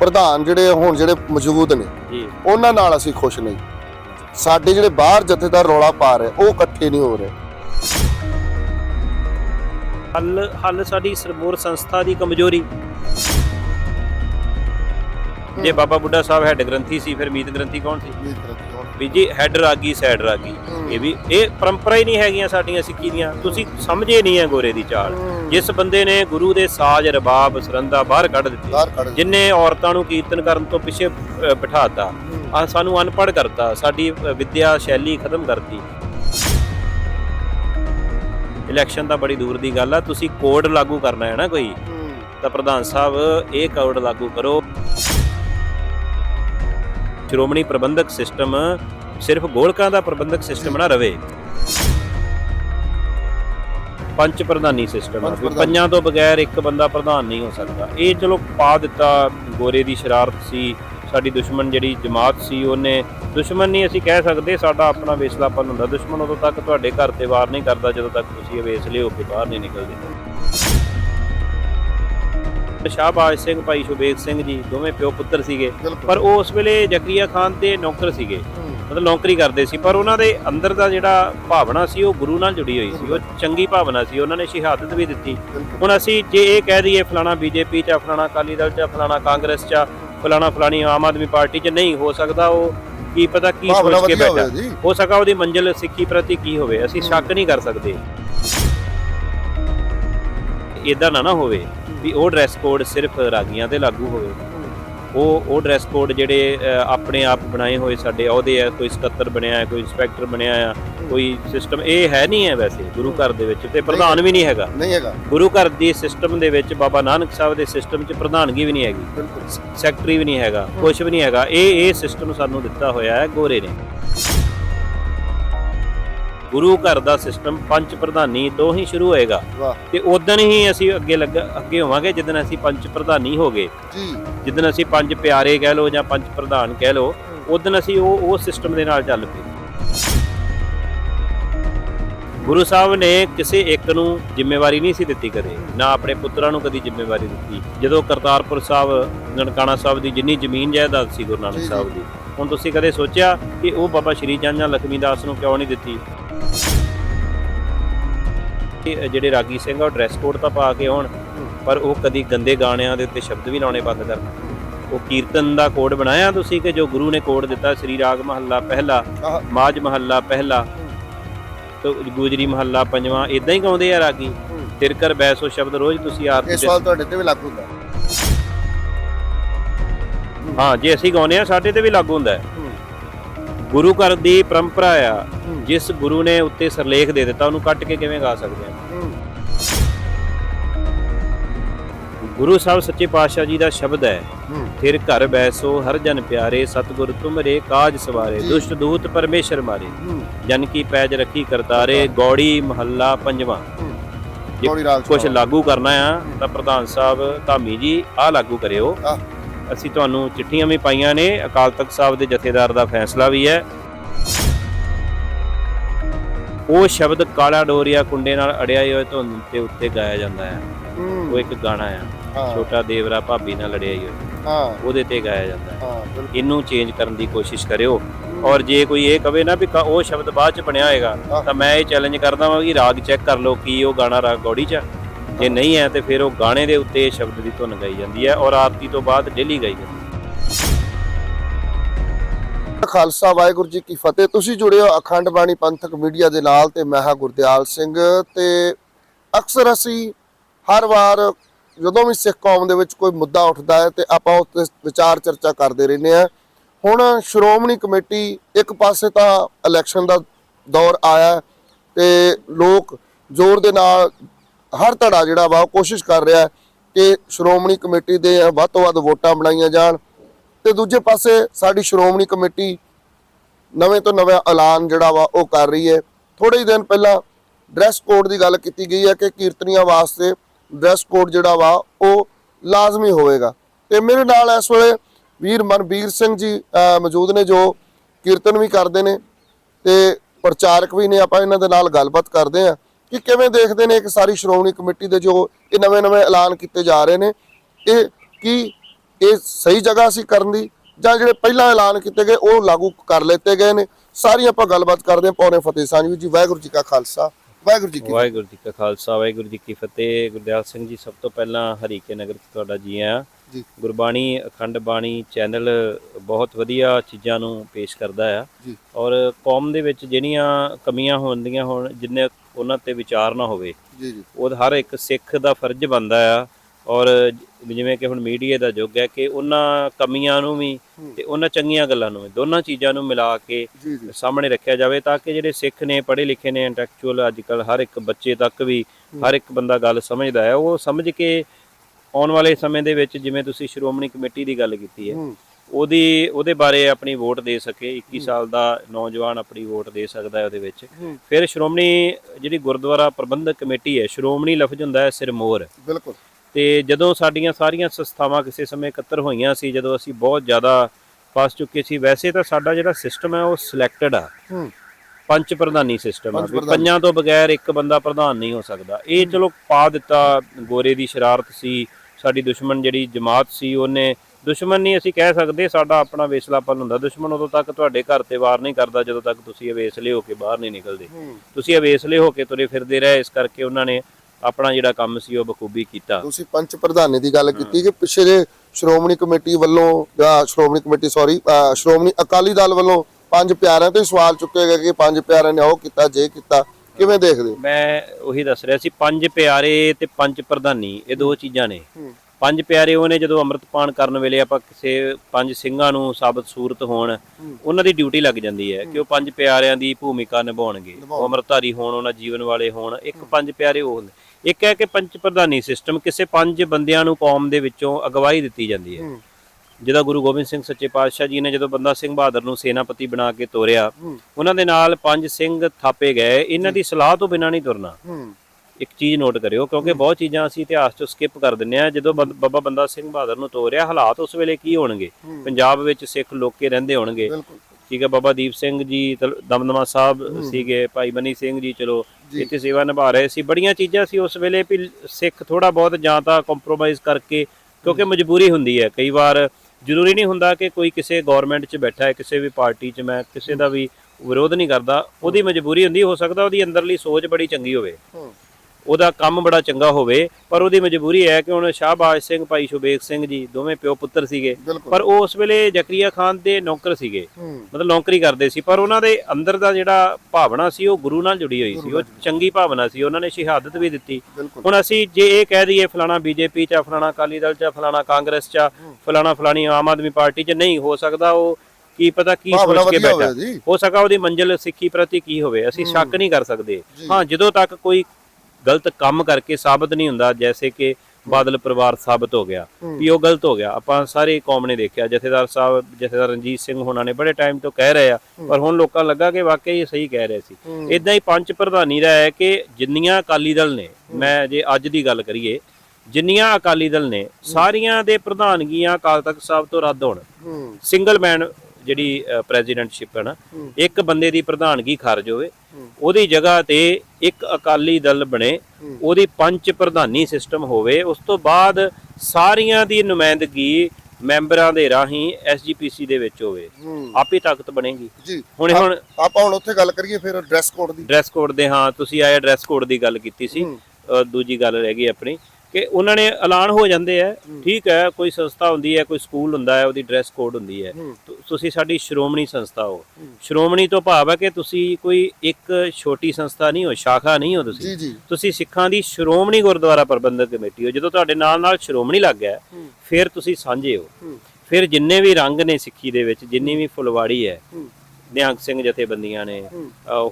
ਪ੍ਰਧਾਨ ਜਿਹੜੇ ਹੁਣ ਜਿਹੜੇ ਮੌਜੂਦ ਨੇ ਜੀ। ਉਹਨਾਂ ਨਾਲ ਅਸੀਂ ਖੁਸ਼ ਨਹੀਂ। ਸਾਡੇ ਜਿਹੜੇ ਬਾਹਰ ਜਥੇਦਾਰ ਰੌਲਾ ਪਾ ਰਹੇ ਉਹ ਇਕੱਠੇ ਨਹੀਂ ਹੋ ਰਹੇ। ਹੱਲ ਹੱਲ ਸਾਡੀ ਸਰਮੋਰ ਸੰਸਥਾ ਦੀ ਕਮਜ਼ੋਰੀ। ਜੇ ਬਾਬਾ ਬੁੱਢਾ ਸਾਹਿਬ ਹੈਡ ਗ੍ਰੰਥੀ ਸੀ ਫਿਰ ਮੀਤ ਗ੍ਰੰਥੀ ਕੌਣ ਸੀ? ਵੀ ਜੀ ਹੈਡ ਰਾਗੀ ਸਾਈਡ ਰਾਗੀ। ਇਹ ਵੀ ਇਹ ਪਰੰਪਰਾ ਹੀ ਨਹੀਂ ਹੈਗੀਆਂ ਸਾਡੀਆਂ ਸਿੱਖੀ ਦੀਆਂ। ਤੁਸੀਂ ਸਮਝੇ ਨਹੀਂ ਹੈ ਗੋਰੇ ਦੀ ਚਾਲ। ਜਿਸ ਬੰਦੇ ਨੇ ਗੁਰੂ ਦੇ ਸਾਜ਼ ਰਬਾਬ ਸਰੰਦਾ ਬਾਹਰ ਕੱਢ ਦਿੱਤੀ ਜਿਨਨੇ ਔਰਤਾਂ ਨੂੰ ਕੀਰਤਨ ਕਰਨ ਤੋਂ ਪਿੱਛੇ ਬਿਠਾਤਾ ਆ ਸਾਨੂੰ ਅਨਪੜ੍ਹ ਕਰਤਾ ਸਾਡੀ ਵਿੱਦਿਆ ਸ਼ੈਲੀ ਖਤਮ ਕਰਤੀ। ਇਲੈਕਸ਼ਨ ਤਾਂ ਬੜੀ ਦੂਰ ਦੀ ਗੱਲ ਆ ਤੁਸੀਂ ਕੋਡ ਲਾਗੂ ਕਰਨਾ ਹੈ ਨਾ ਕੋਈ ਤਾਂ ਪ੍ਰਧਾਨ ਸਾਹਿਬ ਇਹ ਕੋਡ ਲਾਗੂ ਕਰੋ। ਸ਼੍ਰੋਮਣੀ ਪ੍ਰਬੰਧਕ ਸਿਸਟਮ ਸਿਰਫ ਗੋਲਕਾਂ ਦਾ ਪ੍ਰਬੰਧਕ ਸਿਸਟਮ ਨਾ ਰਵੇ। ਪੰਚ ਪ੍ਰਧਾਨੀ ਸਿਸਟਮ ਆ। ਵੀ। ਪੰਜਾਂ ਤੋਂ ਬਗੈਰ ਇੱਕ ਬੰਦਾ ਪ੍ਰਧਾਨ ਨਹੀਂ ਹੋ ਸਕਦਾ। ਇਹ ਚਲੋ ਪਾ ਦਿੱਤਾ ਗੋਰੇ ਦੀ ਸ਼ਰਾਰਤ ਸੀ ਸਾਡੀ ਦੁਸ਼ਮਣ ਜਿਹੜੀ ਜਮਾਤ ਸੀ ਉਹਨੇ। ਦੁਸ਼ਮਣ ਨਹੀਂ ਅਸੀਂ ਕਹਿ ਸਕਦੇ ਸਾਡਾ ਆਪਣਾ ਵੇਸਲਾਪਨ ਹੁੰਦਾ। ਦੁਸ਼ਮਣ ਉਦੋਂ ਤੱਕ ਤੁਹਾਡੇ ਘਰ ਤੇ ਵਾਰ ਨਹੀਂ ਕਰਦਾ ਜਦੋਂ ਤੱਕ ਤੁਸੀਂ ਇਹ ਵੇਸਲੇ ਹੋ ਕੇ ਬਾਹਰ ਨਹੀਂ ਨਿਕਲਦੇ। ਸ਼ਾਹਬਾਜ਼ ਸਿੰਘ ਭਾਈ ਸ਼ੁਬੇਗ ਸਿੰਘ ਜੀ ਦੋਵੇਂ ਪਿਓ ਪੁੱਤਰ ਸੀਗੇ। ਪਰ ਉਹ ਉਸ ਵੇਲੇ ਜ਼ਕਰੀਆ ਖਾਨ ਦੇ ਨੌਕਰ ਸੀਗੇ। ਮਤਲਬ ਨੌਕਰੀ ਕਰਦੇ ਸੀ ਪਰ ਉਹਨਾਂ ਦੇ ਅੰਦਰ ਦਾ ਜਿਹੜਾ ਭਾਵਨਾ ਸੀ ਉਹ ਗੁਰੂ ਨਾਲ ਜੁੜੀ ਹੋਈ ਸੀ। ਉਹ ਚੰਗੀ ਭਾਵਨਾ ਸੀ ਉਹਨਾਂ ਨੇ ਸ਼ਹਾਦਤ ਵੀ ਦਿੱਤੀ। ਹੁਣ ਅਸੀਂ ਜੇ ਇਹ ਕਹਿ ਦਈਏ ਫਲਾਣਾ ਬੀਜੇਪੀ ਚ ਫਲਾਣਾ ਅਕਾਲੀ ਦਲ ਚ ਫਲਾਣਾ ਕਾਂਗਰਸ ਚ ਫਲਾਣਾ ਫਲਾਣੀ ਆਮ ਆਦਮੀ ਪਾਰਟੀ ਚ ਨਹੀਂ ਹੋ ਸਕਦਾ ਉਹ ਕੀ ਪਤਾ ਕੀ ਸੋਚ ਕੇ ਬੈਠਾ। ਹੋ ਸਕਾ ਉਹਦੀ ਮੰਜ਼ਿਲ ਸਿੱਖੀ ਪ੍ਰਤੀ ਕੀ ਹੋਵੇ ਅਸੀਂ ਸ਼ੱਕ ਨਹੀਂ ਕਰ ਸਕਦੇ। ਇਦਾਂ ਨਾ ਨਾ ਹੋਵੇ ਵੀ ਉਹ ਡਰੈਸ ਕੋਡ ਸਿਰਫ ਰਾਗੀਆਂ ਤੇ ਲਾਗੂ ਹੋਵੇ। ਉਹ ਉਹ ਡਰੈਸ ਕੋਡ ਜਿਹੜੇ ਆਪਣੇ ਆਪ ਬਣਾਏ ਹੋਏ ਸਾਡੇ ਅਹੁਦੇ ਆ ਕੋਈ ਸਕੱਤਰ ਬਣਿਆ ਕੋਈ ਇੰਸਪੈਕਟਰ ਬਣਿਆ ਆ ਕੋਈ ਸਿਸਟਮ ਇਹ ਹੈ ਨਹੀਂ ਹੈ ਵੈਸੇ ਗੁਰੂ ਘਰ ਦੇ ਵਿੱਚ ਤੇ ਪ੍ਰਧਾਨ ਵੀ ਨਹੀਂ ਹੈਗਾ। ਨਹੀਂ ਹੈਗਾ। ਗੁਰੂ ਘਰ ਦੀ ਸਿਸਟਮ ਦੇ ਵਿੱਚ ਬਾਬਾ ਨਾਨਕ ਸਾਹਿਬ ਦੇ ਸਿਸਟਮ 'ਚ ਪ੍ਰਧਾਨਗੀ ਵੀ ਨਹੀਂ ਹੈਗੀ। ਬਿਲਕੁਲ। ਸੈਕਟਰੀ ਵੀ ਨਹੀਂ ਹੈਗਾ ਕੁਝ ਵੀ ਨਹੀਂ ਹੈਗਾ। ਇਹ ਇਹ ਸਿਸਟਮ ਸਾਨੂੰ ਦਿੱਤਾ ਹੋਇਆ ਹੈ ਗੋਰੇ ਨੇ। ਗੁਰੂ ਘਰ ਦਾ ਸਿਸਟਮ ਪੰਚ ਪ੍ਰਧਾਨੀ ਤੋਂ ਹੀ ਸ਼ੁਰੂ ਹੋਏਗਾ। ਤੇ ਉਦੋਂ ਹੀ ਅਸੀਂ ਅੱਗੇ ਲੱਗ ਅੱਗੇ ਹੋਵਾਂਗੇ ਜਦੋਂ ਅਸੀਂ ਪੰਚ ਪ੍ਰਧਾਨੀ ਹੋ ਗਏ। ਜੀ। ਜਦੋਂ ਅਸੀਂ ਪੰਜ ਪਿਆਰੇ ਕਹਿ ਲਓ ਜਾਂ ਪੰਜ ਪ੍ਰਧਾਨ ਕਹਿ ਲਓ ਉਦੋਂ ਅਸੀਂ ਉਹ ਉਹ ਸਿਸਟਮ ਦੇ ਨਾਲ ਚੱਲ ਪਏ। ਗੁਰੂ ਸਾਹਿਬ ਨੇ ਕਿਸੇ ਇੱਕ ਨੂੰ ਜ਼ਿੰਮੇਵਾਰੀ ਨਹੀਂ ਸੀ ਦਿੱਤੀ ਕਦੇ। ਨਾ ਆਪਣੇ ਪੁੱਤਰਾਂ ਨੂੰ ਕਦੀ ਜ਼ਿੰਮੇਵਾਰੀ ਦਿੱਤੀ। ਜਦੋਂ ਕਰਤਾਰਪੁਰ ਸਾਹਿਬ ਨਨਕਾਣਾ ਸਾਹਿਬ ਦੀ ਜਿੰਨੀ ਜ਼ਮੀਨ ਜਾਇਦਾਦ ਸੀ ਗੁਰੂ ਨਾਨਕ। ਸਾਹਿਬ ਦੀ ਹੁਣ ਤੁਸੀਂ ਕਦੇ ਸੋਚਿਆ ਕਿ ਉਹ ਬਾਬਾ ਸ਼੍ਰੀ ਚੰਦ ਜਾਂ ਲਖਮੀ ਦਾਸ ਨੂੰ ਕਿਉਂ ਨਹੀਂ ਦਿੱਤੀ? ਜਿਹੜੇ ਰਾਗੀ ਸਿੰਘ ਆ ਉਹ ਡਰੈਸ ਕੋਡ ਤਾਂ ਪਾ ਕੇ ਆਉਣ ਪਰ ਉਹ ਕਦੀ ਗੰਦੇ ਗਾਣਿਆਂ ਦੇ ਉੱਤੇ ਸ਼ਬਦ ਵੀ ਲਾਉਣੇ ਬੰਦ ਕਰਨ। ਉਹ ਕੀਰਤਨ ਦਾ ਕੋਡ ਬਣਾਇਆ ਤੁਸੀਂ ਕਿ ਜੋ ਗੁਰੂ ਨੇ ਕੋਡ ਦਿੱਤਾ ਸ੍ਰੀ ਰਾਗ ਮਹੱਲਾ ਪਹਿਲਾ ਮਾਜ ਮਹੱਲਾ ਪਹਿਲਾ ਤੋ ਗੁਜਰੀ ਮਹੱਲਾ ਪੰਜਵਾਂ ਇਦਾਂ ਹੀ ਗਾਉਂਦੇ ਆ ਰਾਗੀ। ਤਿਰਕਰ ਬੈਸੋ ਸ਼ਬਦ ਰੋਜ਼ ਤੁਸੀਂ ਆਰਤੀ ਇਹ ਸਵਾਲ ਤੁਹਾਡੇ ਤੇ ਵੀ ਲਾਗੂ ਹੁੰਦਾ। ਹਾਂ ਜੇ ਅਸੀਂ ਗਾਉਂਦੇ ਆ ਸਾਡੇ ਤੇ ਵੀ ਲਾਗੂ ਹੁੰਦਾ ਹੈ। ਗੁਰੂ ਘਰ ਦੀ ਪਰੰਪਰਾ ਆ ਜਿਸ ਗੁਰੂ ਨੇ ਉੱਤੇ ਸਰਲੇਖ ਦੇ ਦਿੱਤਾ ਉਹਨੂੰ ਕੱਟ ਕੇ ਕਿਵੇਂ ਗਾ ਸਕਦੇ ਆ? ਗੁਰੂ ਸਾਹਿਬ ਸੱਚੇ ਪਾਤਸ਼ਾਹ ਜੀ ਦਾ ਸ਼ਬਦ ਹੈ ਫਿਰ ਘਰ ਬੈਸੋ ਹਰ ਜਨ ਪਿਆਰੇ ਸਤਿਗੁਰ ਤੁਮਰੇ ਕਾਜ ਸਵਾਰੇ। ਦੁਸ਼ਟ ਦੂਤ ਪਰਮੇਸ਼ਰ ਮਾਰੇ। ਜਨ ਕੀ ਪੈਜ ਰੱਖੀ ਕਰਤਾਰੇ ਗੌੜੀ ਮਹੱਲਾ ਪੰਜਵਾਂ। ਕੁਝ। ਲਾਗੂ ਕਰਨਾ ਆ ਤਾਂ ਪ੍ਰਧਾਨ ਸਾਹਿਬ ਧਾਮੀ ਜੀ ਆ ਲਾਗੂ ਕਰਿਓ। ਅਸੀਂ ਤੁਹਾਨੂੰ ਚਿੱਠੀਆਂ ਵੀ ਪਾਈਆਂ ਨੇ ਅਕਾਲ ਤਖਤ ਸਾਹਿਬ ਦੇ ਜਥੇਦਾਰ ਦਾ ਫੈਸਲਾ ਵੀ ਹੈ। ਉਹ ਸ਼ਬਦ ਕਾਲਾ ਡੋਰੀਆ ਕੁੰਡੇ ਨਾਲ ਅੜਿਆ ਹੋਏ ਧੁੰਦ ਦੇ ਉੱਤੇ ਗਾਇਆ ਜਾਂਦਾ ਹੈ। ਹੂੰ, ਉਹ ਇੱਕ ਗਾਣਾ ਆ ਹਾਂ। ਛੋਟਾ ਦੇਵਰਾ ਭਾਬੀ ਨਾਲ ਲੜਿਆ ਹੀ ਹੋਇਆ ਹਾਂ। ਉਹਦੇ ਤੇ ਗਾਇਆ ਜਾਂਦਾ ਹੈ। ਹਾਂ ਇਹਨੂੰ ਚੇਂਜ ਕਰਨ ਦੀ ਕੋਸ਼ਿਸ਼ ਕਰਿਓ। ਔਰ ਜੇ ਕੋਈ ਇਹ ਕਵੇ ਨਾ ਵੀ ਉਹ ਸ਼ਬਦ ਬਾਅਦ ਚ ਬਣਿਆ ਹੋਏਗਾ। ਤਾਂ ਮੈਂ ਇਹ ਚੈਲੰਜ ਕਰਦਾ ਹਾਂ ਕਿ ਰਾਗ ਚੈੱਕ ਕਰ ਲਓ ਕੀ ਉਹ ਗਾਣਾ ਰਾਗ ਗੌੜੀ ਚ। ਜੇ ਨਹੀਂ ਹੈ ਤੇ ਫਿਰ ਉਹ ਗਾਣੇ ਦੇ ਉੱਤੇ ਇਹ ਸ਼ਬਦ ਦੀ ਧੁਨ ਗਾਈ ਜਾਂਦੀ ਹੈ ਔਰ ਆਰਤੀ ਤੋਂ ਬਾਅਦ ਡੇਲੀ ਗਾਈ ਜਾਂਦੀ ਹੈ। ਖਾਲਸਾ ਵਾਹਿਗੁਰੂ ਜੀ ਕੀ ਫਤਿਹ। ਤੁਸੀਂ ਜੁੜੇ ਹੋ ਅਖੰਡ ਬਾਣੀ ਪੰਥਕ ਮੀਡੀਆ ਦੇ ਨਾਲ ਤੇ ਮੈਂ ਹਾਂ ਗੁਰਦਿਆਲ ਸਿੰਘ ਤੇ ਅਕਸਰ ਅਸੀਂ ਹਰ ਵਾਰ ਜਦੋਂ ਵੀ ਸਿੱਖ ਕੌਮ ਦੇ ਵਿੱਚ ਕੋਈ ਮੁੱਦਾ ਉੱਠਦਾ ਹੈ ਤੇ ਆਪਾਂ ਉਸ ਤੇ ਵਿਚਾਰ ਚਰਚਾ ਕਰਦੇ ਰਹਿੰਦੇ ਆ ਹੁਣ ਸ਼੍ਰੋਮਣੀ ਕਮੇਟੀ ਇੱਕ ਪਾਸੇ ਤਾਂ ਇਲੈਕਸ਼ਨ ਦਾ ਦੌਰ ਆਇਆ ਤੇ ਲੋਕ ਜ਼ੋਰ ਦੇ ਨਾਲ ਹਰ ਧੜਾ ਜਿਹੜਾ ਵਾ ਉਹ ਕੋਸ਼ਿਸ਼ ਕਰ ਰਿਹਾ ਕਿ ਸ਼੍ਰੋਮਣੀ ਕਮੇਟੀ ਦੇ ਵੱਧ ਤੋਂ ਵੱਧ ਵੋਟਾਂ ਬਣਾਈਆਂ ਜਾਣ। ਤੇ ਦੂਜੇ ਪਾਸੇ ਸਾਡੀ ਸ਼੍ਰੋਮਣੀ ਕਮੇਟੀ ਨਵੇਂ ਤੋਂ ਨਵਾਂ ਐਲਾਨ ਜਿਹੜਾ ਵਾ ਉਹ ਕਰ ਰਹੀ ਹੈ। ਥੋੜੇ ਹੀ ਦਿਨ ਪਹਿਲਾਂ ਡਰੈਸ ਕੋਡ ਦੀ ਗੱਲ ਕੀਤੀ ਗਈ ਹੈ ਕਿ ਕੀਰਤਨੀਆਂ ਵਾਸਤੇ ਡਰੈਸ ਕੋਡ ਜਿਹੜਾ ਵਾ ਉਹ ਲਾਜ਼ਮੀ ਹੋਵੇਗਾ। ਤੇ ਮੇਰੇ ਨਾਲ ਇਸ ਵੇਲੇ ਵੀਰ ਮਨਵੀਰ ਸਿੰਘ ਜੀ ਮੌਜੂਦ ਨੇ ਜੋ ਕੀਰਤਨ ਵੀ ਕਰਦੇ ਨੇ ਤੇ ਪ੍ਰਚਾਰਕ ਵੀ ਨੇ। ਆਪਾਂ ਇਹਨਾਂ ਦੇ ਨਾਲ ਗੱਲਬਾਤ ਕਰਦੇ ਆ ਕਿ ਕਿਵੇਂ ਦੇਖਦੇ ਨੇ ਕਿ ਸਾਰੀ ਸ਼੍ਰੋਮਣੀ ਕਮੇਟੀ ਦੇ ਜੋ ਇਹ ਨਵੇਂ-ਨਵੇਂ ਐਲਾਨ ਕੀਤੇ ਜਾ ਰਹੇ ਨੇ? ਇਹ ਕੀ ਇਹ ਸਹੀ ਜਗ੍ਹਾ ਸੀ ਕਰਨ ਦੀ? ਜਾਂ ਜਿਹੜੇ ਪਹਿਲਾਂ ਐਲਾਨ ਕੀਤੇ ਗਏ ਉਹ ਲਾਗੂ ਕਰ ਲਿੱਤੇ ਗਏ ਨੇ? ਸਾਰੀ ਆਪਾਂ ਗੱਲਬਾਤ ਕਰਦੇ ਹਾਂ ਪੌਣੇ ਫਤਿਹ ਸਾਂਝ ਜੀ ਵਾਹਿਗੁਰੂ ਜੀ ਕਾ ਖਾਲਸਾ। ਵਾਹਿਗੁਰੂ ਜੀ ਕੀ ਵਾਹਿਗੁਰੂ ਜੀ ਕਾ ਖਾਲਸਾ ਵਾਹਿਗੁਰੂ ਜੀ ਕੀ ਫਤਿਹ। ਗੁਰਦਿਆਲ ਸਿੰਘ ਜੀ ਸਭ ਤੋਂ ਪਹਿਲਾਂ ਹਰੀਕੇ ਨਗਰ ਤੁਹਾਡਾ ਜੀ ਆਇਆਂ। ਜੀ। ਗੁਰਬਾਣੀ ਅਖੰਡ ਬਾਣੀ ਚੈਨਲ ਬਹੁਤ ਵਧੀਆ ਚੀਜ਼ਾਂ ਨੂੰ ਪੇਸ਼ ਕਰਦਾ ਆ। ਔਰ ਕੌਮ ਦੇ ਵਿੱਚ ਜਿਹੜੀਆਂ ਕਮੀਆਂ ਹੁੰਦੀਆਂ ਹੋਣ ਜਿੰਨੇ ਉਹਨਾਂ ਤੇ ਵਿਚਾਰ ਨਾ ਹੋਵੇ। ਜੀ ਜੀ। ਉਹ ਹਰ ਇੱਕ ਸਿੱਖ ਦਾ ਫਰਜ਼ ਬਣਦਾ ਆ ਔਰ ਜਿਵੇਂ ਕਿ ਹੁਣ ਮੀਡੀਆ ਦਾ ਯੁੱਗ ਹੈ ਕਿ ਉਹਨਾਂ ਕਮੀਆਂ ਨੂੰ ਵੀ ਤੇ ਉਹਨਾਂ ਚੰਗੀਆਂ ਗੱਲਾਂ ਨੂੰ ਵੀ ਦੋਨਾਂ ਚੀਜ਼ਾਂ ਨੂੰ ਮਿਲਾ ਕੇ ਸਾਹਮਣੇ ਰੱਖਿਆ ਜਾਵੇ ਤਾਂ ਕਿ ਜਿਹੜੇ ਸਿੱਖ ਨੇ ਪੜ੍ਹੇ ਲਿਖੇ ਨੇ ਇੰਟੈਲੈਕਚੁਅਲ ਅੱਜ ਕੱਲ ਹਰ ਇੱਕ ਬੱਚੇ ਤੱਕ ਵੀ ਹਰ ਇੱਕ ਬੰਦਾ ਗੱਲ ਸਮਝਦਾ ਹੈ। ਉਹ ਸਮਝ ਕੇ ਆਉਣ ਵਾਲੇ ਸਮੇਂ ਦੇ ਵਿੱਚ ਜਿਵੇਂ ਤੁਸੀਂ ਸ਼੍ਰੋਮਣੀ ਕਮੇਟੀ ਦੀ ਗੱਲ ਕੀਤੀ ਹੂੰ। ਉਹਦੀ ਉਹਦੇ ਬਾਰੇ ਆਪਣੀ ਵੋਟ ਦੇ ਸਕੇ 21 ਸਾਲ ਦਾ ਨੌਜਵਾਨ ਆਪਣੀ ਵੋਟ ਦੇ ਸਕਦਾ ਹੈ ਉਹਦੇ ਵਿੱਚ। ਫਿਰ ਸ਼੍ਰੋਮਣੀ ਜਿਹੜੀ ਗੁਰਦੁਆਰਾ ਪ੍ਰਬੰਧਕ ਕਮੇਟੀ ਹੈ ਸ਼੍ਰੋਮਣੀ ਲਫ਼ਜ਼ ਹੁੰਦਾ ਹੈ ਸਿਰਮੌਰ ਬਿਲਕੁਲ। ਤੇ ਜਦੋਂ ਸਾਡੀਆਂ ਸਾਰੀਆਂ ਸੰਸਥਾਵਾਂ ਕਿਸੇ ਸਮੇਂ ਇਕੱਤਰ ਹੋਈਆਂ ਸੀ ਜਦੋਂ ਅਸੀਂ ਬਹੁਤ ਜ਼ਿਆਦਾ ਫਸ ਚੁੱਕੇ ਸੀ ਵੈਸੇ ਤਾਂ ਸਾਡਾ ਜਿਹੜਾ ਸਿਸਟਮ ਹੈ ਉਹ ਸਿਲੈਕਟਡ ਆ। ਪੰਚ ਪ੍ਰਧਾਨੀ ਸਿਸਟਮ ਆ। ਵੀ। ਪੰਜਾਂ ਤੋਂ ਬਗੈਰ ਇੱਕ ਬੰਦਾ ਪ੍ਰਧਾਨ ਨਹੀਂ ਹੋ ਸਕਦਾ। ਇਹ ਚਲੋ ਪਾ ਦਿੱਤਾ ਗੋਰੇ ਦੀ ਸ਼ਰਾਰਤ ਸੀ ਸਾਡੀ ਦੁਸ਼ਮਣ ਜਿਹੜੀ ਜਮਾਤ ਸੀ ਉਹਨੇ ਦੁਸ਼ਮਣ ਨਹੀਂ ਅਸੀਂ ਕਹਿ ਸਕਦੇ ਸਾਡਾ ਆਪਣਾ ਵੇਸਲਾਪਨ ਹੁੰਦਾ। ਦੁਸ਼ਮਣ ਉਦੋਂ ਤੱਕ ਤੁਹਾਡੇ ਘਰ ਤੇ ਵਾਰ ਨਹੀਂ ਕਰਦਾ ਜਦੋਂ ਤੱਕ ਤੁਸੀਂ ਅਵੇਸਲੇ ਹੋ ਕੇ ਬਾਹਰ ਨਹੀਂ ਨਿਕਲਦੇ। ਤੁਸੀਂ ਅਵੇਸਲੇ ਹੋ ਕੇ ਤੁਰੇ ਫਿਰਦੇ ਰਹੇ ਇਸ ਕਰਕੇ ਉਹਨਾਂ ਨੇ ਆਪਣਾ ਜਿਹੜਾ ਕੰਮ ਸੀ ਉਹ ਬਖੂਬੀ ਕੀਤਾ। ਤੁਸੀਂ ਪੰਚ ਪ੍ਰਧਾਨੀ ਦੀ ਗੱਲ ਕੀਤੀ ਕਿ ਪਿਛੇ ਜੇ ਸ਼੍ਰੋਮਣੀ ਕਮੇਟੀ ਵੱਲੋਂ ਜਾਂ ਸ਼੍ਰੋਮਣੀ ਕਮੇਟੀ ਸੌਰੀ ਸ਼੍ਰੋਮਣੀ ਅਕਾਲੀ ਦਲ ਵੱਲੋਂ ਪੰਜ ਪਿਆਰਿਆਂ ਤੇ ਸਵਾਲ ਚੁੱਕੇ ਗਏ ਕਿ ਪੰਜ ਪਿਆਰਿਆਂ ਨੇ ਉਹ ਕੀਤਾ ਜੇ ਕੀਤਾ ਕਿਵੇਂ ਦੇਖਦੇ? ਮੈਂ ਉਹੀ ਦੱਸ ਰਿਹਾ ਸੀ ਪੰਜ ਪਿਆਰੇ ਤੇ ਪੰਜ ਪ੍ਰਧਾਨੀ ਇਹ ਦੋ ਚੀਜ਼ਾਂ ਨੇ। ਪੰਜ ਪਿਆਰੇ ਉਹਨੇ ਜਦੋਂ ਅੰਮ੍ਰਿਤਪਾਨ ਕਰਨ ਵੇਲੇ ਆਪਾਂ ਕਿਸੇ ਪੰਜ ਸਿੰਘਾਂ ਨੂੰ ਸਾਬਤ ਸੂਰਤ ਹੋਣ ਉਹਨਾਂ ਦੀ ਡਿਊਟੀ ਲੱਗ ਜਾਂਦੀ ਹੈ ਕਿ ਉਹ ਪੰਜ ਪਿਆਰਿਆਂ ਦੀ ਭੂਮਿਕਾ ਨਿਭਾਉਣਗੇ। ਉਹ ਅੰਮ੍ਰਿਤਧਾਰੀ ਹੋਣ ਉਹਨਾਂ ਜੀਵਨ ਵਾਲੇ ਹੋਣ ਇੱਕ ਪੰਜ ਪਿਆਰੇ ਉਹ ਹੁੰਦੇ। ਇੱਕ ਹੈ ਕਿ ਪੰਜ ਪ੍ਰਧਾਨੀ ਸਿਸਟਮ ਕਿਸੇ ਪੰਜ ਬੰਦਿਆਂ ਨੂੰ ਕੌਮ ਦੇ ਵਿੱਚੋਂ ਅਗਵਾਈ ਦਿੱਤੀ ਜਾਂਦੀ ਹੈ। ਜਿਹਦਾ ਗੁਰੂ ਗੋਬਿੰਦ ਸਿੰਘ ਸੱਚੇ ਪਾਤਸ਼ਾਹ ਜੀ ਨੇ ਜਦੋਂ ਬੰਦਾ ਸਿੰਘ ਬਹਾਦਰ ਨੂੰ ਸੈਨਾਪਤੀ ਬਣਾ ਕੇ ਤੋਰਿਆ ਉਹਨਾਂ ਦੇ ਨਾਲ ਪੰਜ ਸਿੰਘ ਥਾਪੇ ਗਏ। ਇਹਨਾਂ ਦੀ ਸਲਾਹ ਤੋਂ ਬਿਨਾਂ ਨਹੀਂ ਤੁਰਨਾ। ਇੱਕ ਚੀਜ਼ ਨੋਟ ਕਰਿਓ ਕਿਉਂਕਿ ਬਹੁਤ ਚੀਜ਼ਾਂ ਅਸੀਂ ਇਤਿਹਾਸ ਚੋਂ ਸਕਿਪ ਕਰ ਦਿੰਨੇ ਆ ਜਦੋਂ ਬਾਬਾ ਬੰਦਾ ਸਿੰਘ ਬਹਾਦਰ ਨੂੰ ਤੋਰਿਆ ਹਾਲਾਤ ਉਸ ਵੇਲੇ ਕੀ ਹੋਣਗੇ। ਪੰਜਾਬ ਵਿੱਚ ਸਿੱਖ ਲੋਕੇ ਰਹਿੰਦੇ ਹੋਣਗੇ। ਠੀਕ ਹੈ ਬਾਬਾ ਦੀਪ ਸਿੰਘ ਜੀ ਦਮਦਮਾ ਸਾਹਿਬ ਸੀਗੇ ਭਾਈ ਬਨੀ ਸਿੰਘ ਜੀ ਚਲੋ। ਇੱਥੇ ਸੇਵਾ ਨਿਭਾ ਰਹੇ ਸੀ। ਬੜੀਆਂ ਚੀਜ਼ਾਂ ਸੀ ਉਸ ਵੇਲੇ ਵੀ ਸਿੱਖ ਥੋੜਾ ਬਹੁਤ ਜਾਂ ਤਾਂ ਕੰਪਰੋਮਾਈਜ਼ ਕਰਕੇ ਕਿਉਂਕਿ ਮਜਬੂਰੀ ਹੁੰਦੀ ਹੈ। ਕਈ ਵਾਰ ਜ਼ਰੂਰੀ ਨਹੀਂ ਹੁੰਦਾ ਕਿ ਕੋਈ ਕਿਸੇ ਗਵਰਨਮੈਂਟ 'ਚ ਬੈਠਾ ਹੈ ਕਿਸੇ ਵੀ ਪਾਰਟੀ 'ਚ ਮੈਂ ਕਿਸੇ ਦਾ ਵੀ ਵਿਰੋਧ ਨਹੀਂ ਕਰਦਾ ਉਹਦੀ ਮਜਬੂਰੀ ਹੁੰਦੀ ਹੋ ਸਕਦਾ ਉਹਦੀ ਅੰਦਰਲੀ ਸੋਚ ਬੜੀ ਚੰਗੀ ਹੋਵੇ। ਉਹਦਾ ਕੰਮ ਬੜਾ ਚੰਗਾ ਹੋਵੇ ਪਰ ਉਹਦੀ ਮਜਬੂਰੀ ਹੈ ਕਿ ਹੁਣ ਸ਼ਾਹਬਾਜ਼ ਸਿੰਘ ਭਾਈ ਸ਼ੁਬੇਗ ਸਿੰਘ ਜੀ ਦੋਵੇਂ ਪਿਓ ਪੁੱਤਰ ਸੀਗੇ। ਪਰ ਉਹ ਉਸ ਵੇਲੇ ਜ਼ਕਰੀਆ ਖਾਨ ਦੇ ਨੌਕਰ ਸੀਗੇ। ਮਤਲਬ ਨੌਕਰੀ ਕਰਦੇ ਸੀ ਪਰ ਉਹਨਾਂ ਦੇ ਅੰਦਰ ਦਾ ਜਿਹੜਾ ਭਾਵਨਾ ਸੀ ਉਹ ਗੁਰੂ ਨਾਲ ਜੁੜੀ ਹੋਈ ਸੀ। ਉਹ ਚੰਗੀ ਭਾਵਨਾ ਸੀ ਉਹਨਾਂ ਨੇ ਸ਼ਹਾਦਤ ਵੀ ਦਿੱਤੀ। ਹੁਣ ਅਸੀਂ ਜੇ ਇਹ ਕਹਿ ਦਈਏ ਫਲਾਣਾ ਬੀਜੇਪੀ ਚ ਫਲਾਣਾ ਅਕਾਲੀ ਦਲ ਚ ਫਲਾਣਾ ਕਾਂਗਰਸ ਚ ਫਲਾਣਾ ਫਲਾਣੀ ਆਮ ਆਦਮੀ ਪਾਰਟੀ ਚ ਨਹੀਂ ਹੋ ਸਕਦਾ ਉਹ ਕੀ ਪਤਾ ਕੀ ਸੋਚ ਕੇ ਬੈਠਾ। ਹੋ ਸਕਾ ਉਹਦੀ ਮੰਜ਼ਿਲ ਸਿੱਖੀ ਪ੍ਰਤੀ ਕੀ ਹੋਵੇ ਅਸੀਂ ਸ਼ੱਕ ਨਹੀਂ ਕਰ ਸਕਦੇ। ਹਾਂ ਜਦੋਂ ਤੱਕ ਕੋਈ ਗਲਤ ਕੰਮ ਕਰਕੇ ਸਾਬਤ ਨਹੀਂ ਹੁੰਦਾ ਜੈਸੇ ਕਿ ਬਾਦਲ ਪਰਿਵਾਰ ਸਾਬਤ ਹੋ ਗਿਆ ਵੀ ਉਹ ਗਲਤ ਹੋ ਗਿਆ। ਆਪਾਂ ਸਾਰੇ ਕੌਮ ਨੇ ਦੇਖਿਆ ਜਥੇਦਾਰ ਸਾਹਿਬ ਜਥੇਦਾਰ ਰਣਜੀਤ ਸਿੰਘ ਹੋਣਾ ਨੇ ਬੜੇ ਟਾਈਮ ਤੋਂ ਕਹਿ ਰਹੇ ਆ ਪਰ ਹੁਣ ਲੋਕਾਂ ਲੱਗਾ ਕਿ ਵਾਕਈ ਇਹ ਸਹੀ ਕਹਿ ਰਹੇ ਸੀ। ਇਦਾਂ ਹੀ ਪੰਜ ਪ੍ਰਧਾਨੀ ਦਾ ਹੈ ਕਿ ਜਿੰਨੀਆਂ ਅਕਾਲੀ ਦਲ ਨੇ ਮੈਂ ਜੇ ਅੱਜ ਦੀ ਗੱਲ ਕਰੀਏ ਜਿੰਨੀਆਂ ਅਕਾਲੀ ਦਲ ਨੇ ਸਾਰੀਆਂ ਦੇ ਪ੍ਰਧਾਨਗੀਆਂ ਅਕਾਲ ਤਖਤ ਸਾਹਿਬ ਤੋਂ ਰੱਦ ਹੋਣ। ਸਿੰਗਲ ਮੈਨ ਜਿਹੜੀ ਪ੍ਰੈਜ਼ੀਡੈਂਟਸ਼ਿਪ ਹੈ ਨਾ। ਇੱਕ ਬੰਦੇ ਦੀ ਪ੍ਰਧਾਨਗੀ ਖਾਰਜ ਹੋਵੇ। ਉਹਦੀ ਜਗ੍ਹਾ ਤੇ ਇੱਕ ਅਕਾਲੀ ਦਲ ਬਣੇ। ਉਹਦੀ ਪੰਚ ਪ੍ਰਧਾਨੀ ਸਿਸਟਮ ਹੋਵੇ ਉਸ ਤੋਂ ਬਾਅਦ ਸਾਰੀਆਂ ਦੀ ਨੁਮਾਇੰਦਗੀ ਮੈਂਬਰਾਂ ਦੇ ਰਾਹੀਂ ਐਸਜੀਪੀਸੀ ਦੇ ਵਿੱਚ ਹੋਵੇ। ਆਪੇ ਤਾਕਤ ਬਣੇਗੀ। ਹੁਣ ਹੁਣ ਆਪਾਂ ਹੁਣ ਉੱਥੇ ਗੱਲ ਕਰੀਏ ਫਿਰ ਡਰੈਸ ਕੋਡ ਦੀ। ਡਰੈਸ ਕੋਡ ਦੇ ਹਾਂ ਤੁਸੀਂ ਆਇਆ ਡਰੈਸ ਕੋਡ ਦੀ ਗੱਲ ਕੀਤੀ ਸੀ। ਦੂਜੀ ਗੱਲ ਰਹਿ ਗਈ ਆਪਣੀ। ਕਿ ਉਹਨਾਂ ਨੇ ਐਲਾਨ ਹੋ ਜਾਂਦੇ ਆ ਠੀਕ ਹੈ ਕੋਈ ਸੰਸਥਾ ਹੁੰਦੀ ਹੈ ਕੋਈ ਸਕੂਲ ਹੁੰਦਾ ਹੈ ਉਹਦੀ ਡਰੈਸ ਕੋਡ ਹੁੰਦੀ ਹੈ। ਤੁਸੀਂ ਸਾਡੀ ਸ਼੍ਰੋਮਣੀ ਸੰਸਥਾ ਹੋ। ਸ਼੍ਰੋਮਣੀ ਤੋਂ ਭਾਵ ਹੈ ਕਿ ਤੁਸੀਂ ਕੋਈ ਇੱਕ ਛੋਟੀ ਸੰਸਥਾ ਨਹੀਂ ਹੋ ਸ਼ਾਖਾ ਨਹੀਂ ਹੋ ਤੁਸੀਂ। ਤੁਸੀਂ ਸਿੱਖਾਂ ਦੀ ਸ਼੍ਰੋਮਣੀ ਗੁਰਦੁਆਰਾ ਪ੍ਰਬੰਧਕ ਕਮੇਟੀ ਹੋ। ਜਦੋਂ ਤੁਹਾਡੇ ਨਾਲ ਨਾਲ ਸ਼੍ਰੋਮਣੀ ਲੱਗ ਗਿਆ। ਫਿਰ ਤੁਸੀਂ ਸਾਂਝੇ ਹੋ। ਫਿਰ ਜਿੰਨੇ ਵੀ ਰੰਗ ਨੇ ਸਿੱਖੀ ਦੇ ਵਿੱਚ ਜਿੰਨੀ ਵੀ ਫੁਲਵਾੜੀ ਹੂੰ। ਨਿਹੰਗ ਸਿੰਘ ਜਥੇਬੰਦੀਆਂ ਨੇ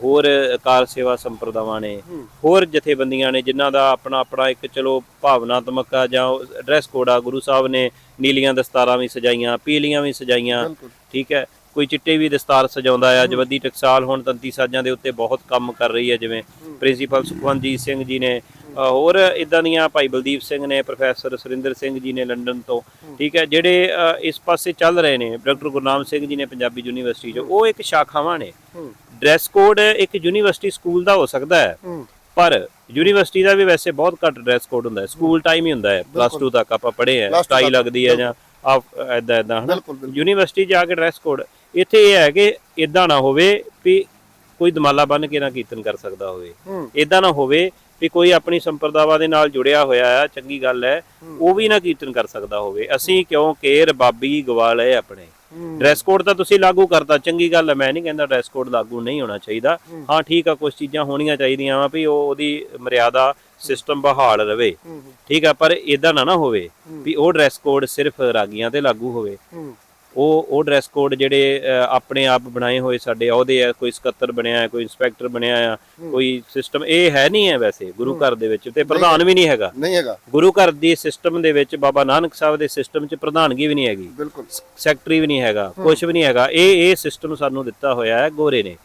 ਹੋਰ ਕਾਰ ਸੇਵਾ ਸੰਪਰਦਾਵਾਂ ਨੇ। ਹੋਰ ਜਥੇਬੰਦੀਆਂ ਨੇ ਜਿਨ੍ਹਾਂ ਦਾ ਆਪਣਾ ਆਪਣਾ ਇੱਕ ਚਲੋ ਭਾਵਨਾਤਮਕ ਆ ਜਾਂ ਡਰੈਸ ਕੋਡ ਆ ਗੁਰੂ ਸਾਹਿਬ ਨੇ ਨੀਲੀਆਂ ਦਸਤਾਰਾਂ ਵੀ ਸਜਾਈਆਂ ਪੀਲੀਆਂ ਵੀ ਸਜਾਈਆਂ ਠੀਕ ਹੈ ਕੋਈ ਚਿੱਟੇ ਵੀ ਦਸਤਾਰ ਸਜਾਉਂਦਾ ਆ ਜਵੱਦੀ ਟਕਸਾਲ ਹੁਣ ਤੰਤੀ ਸਾਜਾਂ ਦੇ ਉੱਤੇ ਬਹੁਤ ਕੰਮ ਕਰ ਰਹੀ ਹੈ ਜਿਵੇਂ ਪ੍ਰਿੰਸੀਪਲ ਸੁਖਵੰਤਜੀਤ ਸਿੰਘ ਜੀ ਨੇ ਹੋਰ ਇਦਾਂ ਦੀਆਂ ਭਾਈ ਬਲਦੀਪ ਸਿੰਘ ਨੇ ਪ੍ਰੋਫੈਸਰ ਸੁਰਿੰਦਰ ਸਿੰਘ ਜੀ ਨੇ ਲੰਡਨ ਤੋਂ ਠੀਕ ਹੈ ਜਿਹੜੇ ਇਸ ਪਾਸੇ ਚੱਲ ਰਹੇ ਨੇ ਡਾਕਟਰ ਗੁਰਨਾਮ ਸਿੰਘ ਜੀ ਨੇ ਪੰਜਾਬੀ ਯੂਨੀਵਰਸਿਟੀ 'ਚ ਉਹ ਇੱਕ ਸ਼ਾਖਾਵਾਂ ਨੇ। ਡਰੈਸ ਕੋਡ ਇੱਕ ਯੂਨੀਵਰਸਿਟੀ ਸਕੂਲ ਦਾ ਹੋ ਸਕਦਾ ਹੈ ਪਰ ਯੂਨੀਵਰਸਿਟੀ ਦਾ ਵੀ ਵੈਸੇ ਬਹੁਤ ਘੱਟ ਡਰੈਸ ਕੋਡ ਹੁੰਦਾ ਹੈ ਸਕੂਲ ਟਾਈਮ ਹੀ ਹੁੰਦਾ ਹੈ ਪਲੱਸ 2 ਤੱਕ ਆਪਾਂ ਪੜ੍ਹੇ ਆ ਸਟਾਈ ਲੱਗਦੀ ਹੈ ਜਾਂ ਆ ਐਦਾਂ ਐਦਾਂ ਹਨਾ? ਯੂਨੀਵਰਸਿਟੀ ਜਾ ਕੇ ਡਰੈਸ ਕੋਡ ਇੱਥੇ ਇਹ ਹੈ ਕਿ ਇਦਾਂ ਨਾ ਹੋਵੇ ਵੀ ਕੋਈ ਦਮਾਲਾ ਬੰਨ ਕੇ ਨਾ ਕੀਰਤਨ ਕਰ ਸਕਦਾ ਹੋਵੇ। ਹੂੰ। ਇਦਾਂ ਨਾ ਹੋਵੇ ਵੀ ਕੋਈ ਆਪਣੀ ਸੰਪਰਦਾਵਾ ਦੇ ਨਾਲ ਜੁੜਿਆ ਹੋਇਆ ਆ ਚੰਗੀ ਗੱਲ ਹੈ। ਉਹ ਵੀ ਨਾ ਕੀਰਤਨ ਕਰ ਸਕਦਾ ਹੋਵੇ। ਅਸੀਂ ਕਿਉਂਕਿ ਰਬਾਬੀ ਗਵਾ ਲਏ ਆਪਣੇ? ਹੂੰ। ਡਰੈਸ ਕੋਡ ਤਾਂ ਤੁਸੀਂ ਲਾਗੂ ਕਰਤਾ ਚੰਗੀ ਗੱਲ ਹੈ ਮੈਂ ਨਹੀਂ ਕਹਿੰਦਾ ਡਰੈਸ ਕੋਡ ਲਾਗੂ ਨਹੀਂ ਹੋਣਾ ਚਾਹੀਦਾ। ਹਾਂ। ਠੀਕ ਆ ਕੁਝ ਚੀਜ਼ਾਂ ਹੋਣੀਆਂ ਚਾਹੀਦੀਆਂ ਵਾ ਵੀ ਉਹ ਉਹਦੀ ਮਰਿਆਦਾ ਸਿਸਟਮ ਬਹਾਲ ਰਵੇ। ਹੂੰ ਠੀਕ ਆ ਪਰ ਇਦਾਂ ਨਾ ਨਾ ਹੋਵੇ ਵੀ ਉਹ ਡਰੈਸ ਕੋਡ ਸਿਰਫ ਰਾਗੀਆਂ ਤੇ ਲਾਗੂ ਹੋਵੇ। ਹੂੰ। ਉਹ ਉਹ ਡਰੈਸ ਕੋਡ ਜਿਹੜੇ ਆਪਣੇ ਆਪ ਬਣਾਏ ਹੋਏ ਸਾਡੇ ਅਹੁਦੇ ਆ ਕੋਈ ਸਕੱਤਰ ਬਣਿਆ ਹੈ ਕੋਈ ਇੰਸਪੈਕਟਰ ਬਣਿਆ ਆ ਕੋਈ ਸਿਸਟਮ ਇਹ ਹੈ ਨਹੀਂ ਹੈ ਵੈਸੇ ਗੁਰੂ ਘਰ ਦੇ ਵਿੱਚ ਤੇ ਪ੍ਰਧਾਨ ਵੀ ਨਹੀਂ ਹੈਗਾ। ਨਹੀਂ ਹੈਗਾ। ਗੁਰੂ ਘਰ ਦੀ ਸਿਸਟਮ ਦੇ ਵਿੱਚ ਬਾਬਾ ਨਾਨਕ ਸਾਹਿਬ ਦੇ ਸਿਸਟਮ 'ਚ ਪ੍ਰਧਾਨਗੀ ਵੀ ਨਹੀਂ ਹੈਗੀ। ਬਿਲਕੁਲ। ਸੈਕਟਰੀ ਵੀ ਨਹੀਂ ਹੈਗਾ ਕੁਝ ਵੀ ਨਹੀਂ ਹੈਗਾ। ਇਹ ਇਹ ਸਿਸਟਮ ਸਾਨੂੰ ਦਿੱਤਾ ਹੋਇਆ ਹੈ ਗੋਰੇ ਨੇ।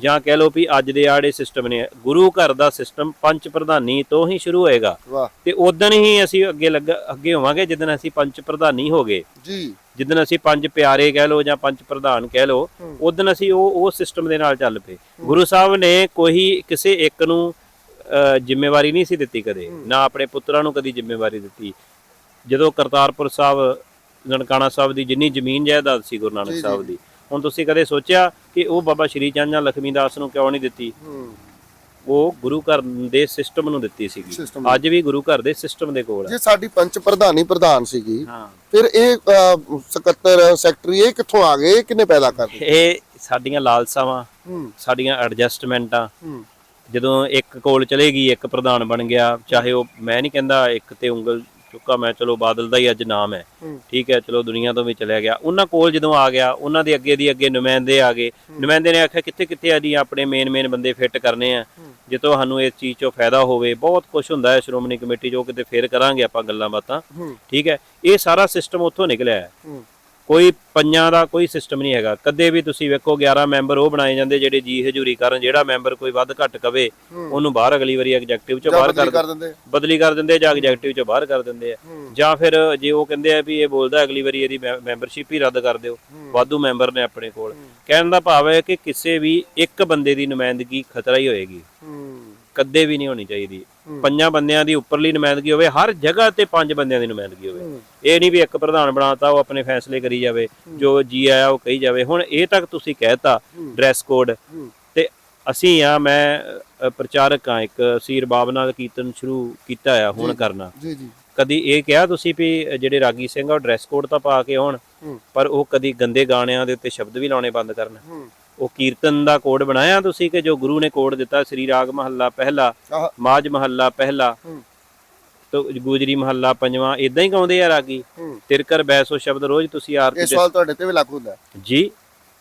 ਜਾਂ ਕਹਿ ਲਓ ਵੀ ਅੱਜ ਦੇ ਆੜੇ ਸਿਸਟਮ ਨੇ। ਗੁਰੂ ਘਰ ਦਾ ਸਿਸਟਮ ਪੰਚ ਪ੍ਰਧਾਨੀ ਤੋਂ ਹੀ ਸ਼ੁਰੂ ਹੋਏਗਾ। ਤੇ ਉਦੋਂ ਹੀ ਅਸੀਂ ਅੱਗੇ ਲੱਗ ਅੱਗੇ ਹੋਵਾਂਗੇ ਜਦੋਂ ਅਸੀਂ ਪੰਚ ਪ੍ਰਧਾਨੀ ਹੋ ਗਏ ਜੀ। ਜਿੱਦਣ ਅਸੀਂ ਪੰਜ ਪਿਆਰੇ ਕਹਿ ਲਓ ਜਾਂ ਪੰਜ ਪ੍ਰਧਾਨ ਕਹਿ ਲਓ ਉਦੋਂ ਅਸੀਂ ਉਹ ਉਹ ਸਿਸਟਮ ਦੇ ਨਾਲ ਚੱਲ ਪਏ। ਗੁਰੂ ਸਾਹਿਬ ਨੇ ਕੋਈ ਕਿਸੇ ਇੱਕ ਨੂੰ ਜ਼ਿੰਮੇਵਾਰੀ ਨਹੀਂ ਸੀ ਦਿੱਤੀ ਕਦੇ। ਨਾ ਆਪਣੇ ਪੁੱਤਰਾਂ ਨੂੰ ਕਦੀ ਜ਼ਿੰਮੇਵਾਰੀ ਦਿੱਤੀ। ਜਦੋਂ ਕਰਤਾਰਪੁਰ ਸਾਹਿਬ ਨਨਕਾਣਾ ਸਾਹਿਬ ਦੀ ਜਿੰਨੀ ਜ਼ਮੀਨ ਜਾਇਦਾਦ ਸੀ ਗੁਰੂ ਨਾਨਕ ਸਾਹਿਬ ਦੀ ਹੁਣ ਤੁਸੀਂ ਕਦੇ ਸੋਚਿਆ ਕਿ ਉਹ ਬਾਬਾ ਸ਼੍ਰੀ ਚੰਦ ਜਾਂ ਲਖਮੀ ਦਾਸ ਨੂੰ ਕਿਉਂ ਨਹੀਂ ਦਿੱਤੀ? ਉਹ ਗੁਰੂ ਘਰ ਦੇ ਸਿਸਟਮ ਨੂੰ ਦਿੱਤੀ ਸੀਗੀ। System ਅੱਜ ਵੀ ਗੁਰੂ ਘਰ ਦੇ ਸਿਸਟਮ ਦੇ ਕੋਲ ਹੈ ਜੇ ਸਾਡੀ ਪੰਚ ਪ੍ਰਧਾਨੀ ਪ੍ਰਧਾਨ ਸੀਗੀ ਹਾਂ। ਫਿਰ ਇਹ ਅਹ, ਸਕੱਤਰ ਸੈਕਟਰੀ ਇਹ ਕਿੱਥੋਂ ਆ ਗਏ? ਇਹ ਕਿੰਨੇ ਪੈਦਾ ਕਰ ਦਿੱਤੇ? ਇਹ ਸਾਡੀਆਂ ਲਾਲਸਾਵਾਂ ਹੂੰ। ਸਾਡੀਆਂ ਐਡਜਸਟਮੈਂਟਾਂ ਹੂੰ। ਜਦੋਂ ਇੱਕ ਕੋਲ ਚਲੇਗੀ ਇੱਕ ਪ੍ਰਧਾਨ ਬਣ ਗਿਆ ਚਾਹੇ ਉਹ ਮੈਂ ਨਹੀਂ ਕਹਿੰਦਾ ਇੱਕ ਤੇ ਉਂਗਲ ਚੁੱਕਾ ਮੈਂ ਚਲੋ ਬਾਦਲ ਦਾ ਹੀ ਅੱਜ ਨਾਮ ਹੈ। ਠੀਕ ਹੈ ਚਲੋ ਦੁਨੀਆ ਤੋਂ ਵੀ ਚਲਿਆ ਗਿਆ। ਉਹਨਾਂ ਕੋਲ ਜਦੋਂ ਆ ਗਿਆ ਉਹਨਾਂ ਦੇ ਅੱਗੇ ਦੀ ਅੱਗੇ ਨੁਮਾਇੰਦੇ ਆ ਗਏ। ਨੁਮਾਇੰਦੇ ਨੇ ਆਖਿਆ ਕਿੱਥੇ ਕਿੱਥੇ ਆ ਜੀ ਆਪਣੇ ਮੇਨ ਮੇਨ ਬੰਦੇ ਫਿੱਟ ਕਰਨੇ ਆ। ਜਿੱਤੋਂ ਸਾਨੂੰ ਇਸ ਚੀਜ਼ 'ਚੋਂ ਫਾਇਦਾ ਹੋਵੇ। ਬਹੁਤ ਕੁਝ ਹੁੰਦਾ ਹੈ ਸ਼੍ਰੋਮਣੀ ਕਮੇਟੀ ਜੋ ਕਿਤੇ ਫੇਰ ਕਰਾਂਗੇ ਆਪਾਂ ਗੱਲਾਂ ਬਾਤਾਂ। ਠੀਕ ਹੈ ਇਹ ਸਾਰਾ ਸਿਸਟਮ ਉੱਥੋਂ ਨਿਕਲਿਆ ਹੂੰ। ਕੋਈ ਪੰਜਾਂ ਦਾ ਕੋਈ ਸਿਸਟਮ ਨਹੀਂ ਹੈਗਾ। ਕਦੇ ਵੀ ਤੁਸੀਂ ਵੇਖੋ 11 ਮੈਂਬਰ ਉਹ ਬਣਾਏ ਜਾਂਦੇ ਜਿਹੜੇ ਜੀ ਹਜੂਰੀ ਕਰਨ ਜਿਹੜਾ ਮੈਂਬਰ ਕੋਈ ਵੱਧ ਘੱਟ ਕਵੇ ਉਹਨੂੰ ਬਾਹਰ ਅਗਲੀ ਵਾਰੀ ਐਗਜੈਕਟਿਵ ਚੋਂ ਬਾਹਰ ਕਰ ਦਿੰਦੇ। ਬਦਲੀ ਕਰ ਦਿੰਦੇ ਜਾਂ ਐਗਜੈਕਟਿਵ ਚੋਂ ਬਾਹਰ ਕਰ ਦਿੰਦੇ ਆ। ਜਾਂ ਫਿਰ ਜੇ ਉਹ ਕਹਿੰਦੇ ਆ ਵੀ ਇਹ ਬੋਲਦਾ ਅਗਲੀ ਵਾਰੀ ਇਹਦੀ ਮੈਂਬਰਸ਼ਿਪ ਹੀ ਰੱਦ ਕਰ ਦਿਓ। ਵਾਧੂ ਮੈਂਬਰ ਨੇ ਆਪਣੇ ਕੋਲ। ਕਹਿਣ ਦਾ ਭਾਵ ਹੈ ਕਿ ਕਿਸੇ ਵੀ ਇੱਕ ਬੰਦੇ ਦੀ ਨੁਮਾਇੰਦਗੀ ਖਤਰਾ ਹੀ ਹੋਏਗੀ। ਕਦੇ ਵੀ ਨਹੀਂ ਹੋਣੀ ਚਾਹੀਦੀ। ਪੰਜਾਂ ਬੰਦਿਆਂ ਦੀ ਉੱਪਰਲੀ ਨੁਮਾਇੰਦਗੀ ਹੋਵੇ ਹਰ ਜਗ੍ਹਾ ਤੇ ਪੰਜ ਬੰਦਿਆਂ ਦੀ ਨੁਮਾਇੰਦਗੀ ਹੋਵੇ। ਇਹ ਨਹੀਂ ਵੀ ਇੱਕ ਪ੍ਰਧਾਨ ਬਣਾਤਾ ਉਹ ਆਪਣੇ ਫੈਸਲੇ ਕਰੀ ਜਾਵੇ ਜੋ ਜੀ ਆਇਆ ਉਹ ਕਹੀ ਜਾਵੇ। ਹੁਣ ਇਹ ਤੱਕ ਤੁਸੀਂ ਕਹਿਤਾ ਡਰੈਸ ਕੋਡ ਤੇ ਅਸੀਂ ਆ ਮੈਂ ਪ੍ਰਚਾਰਕ ਆ ਇੱਕ ਸੀਰ ਬਾਬ ਨਾਲ ਕੀਰਤਨ ਸ਼ੁਰੂ ਕੀਤਾ ਆ ਹੁਣ ਕਰਨਾ। ਜੀ ਜੀ। ਕਦੀ ਇਹ ਕਿਹਾ ਤੁਸੀਂ ਵੀ ਜਿਹੜੇ ਰਾਗੀ ਸਿੰਘ ਆ ਉਹ ਡਰੈਸ ਕੋਡ ਤਾਂ ਪਾ ਕੇ ਆਉਣ। ਪਰ ਉਹ ਕਦੀ ਗੰਦੇ ਗਾਣਿਆਂ ਦੇ ਉੱਤੇ ਸ਼ਬਦ ਵੀ ਲਾਉਣੇ ਬੰਦ ਕਰਨ। ਉਹ ਕੀਰਤਨ ਦਾ ਕੋਡ ਬਣਾਇਆ ਤੁਸੀਂ ਕਿ ਜੋ ਗੁਰੂ ਨੇ ਕੋਡ ਦਿੱਤਾ ਸ੍ਰੀ ਰਾਗ ਮਹੱਲਾ ਪਹਿਲਾ ਮਾਜ ਮਹੱਲਾ ਪਹਿਲਾ। ਤੋ ਗੁਜਰੀ ਮਹੱਲਾ ਪੰਜਵਾਂ ਇਦਾਂ ਹੀ ਗਾਉਂਦੇ ਆ ਰਾਗੀ? ਤਿਰਕਰ ਬੈਸੋ ਸ਼ਬਦ ਰੋਜ਼ ਤੁਸੀਂ ਆਰਤੀ ਇਹ ਸਵਾਲ ਤੁਹਾਡੇ ਤੇ ਵੀ ਲਾਗੂ ਹੁੰਦਾ ਜੀ।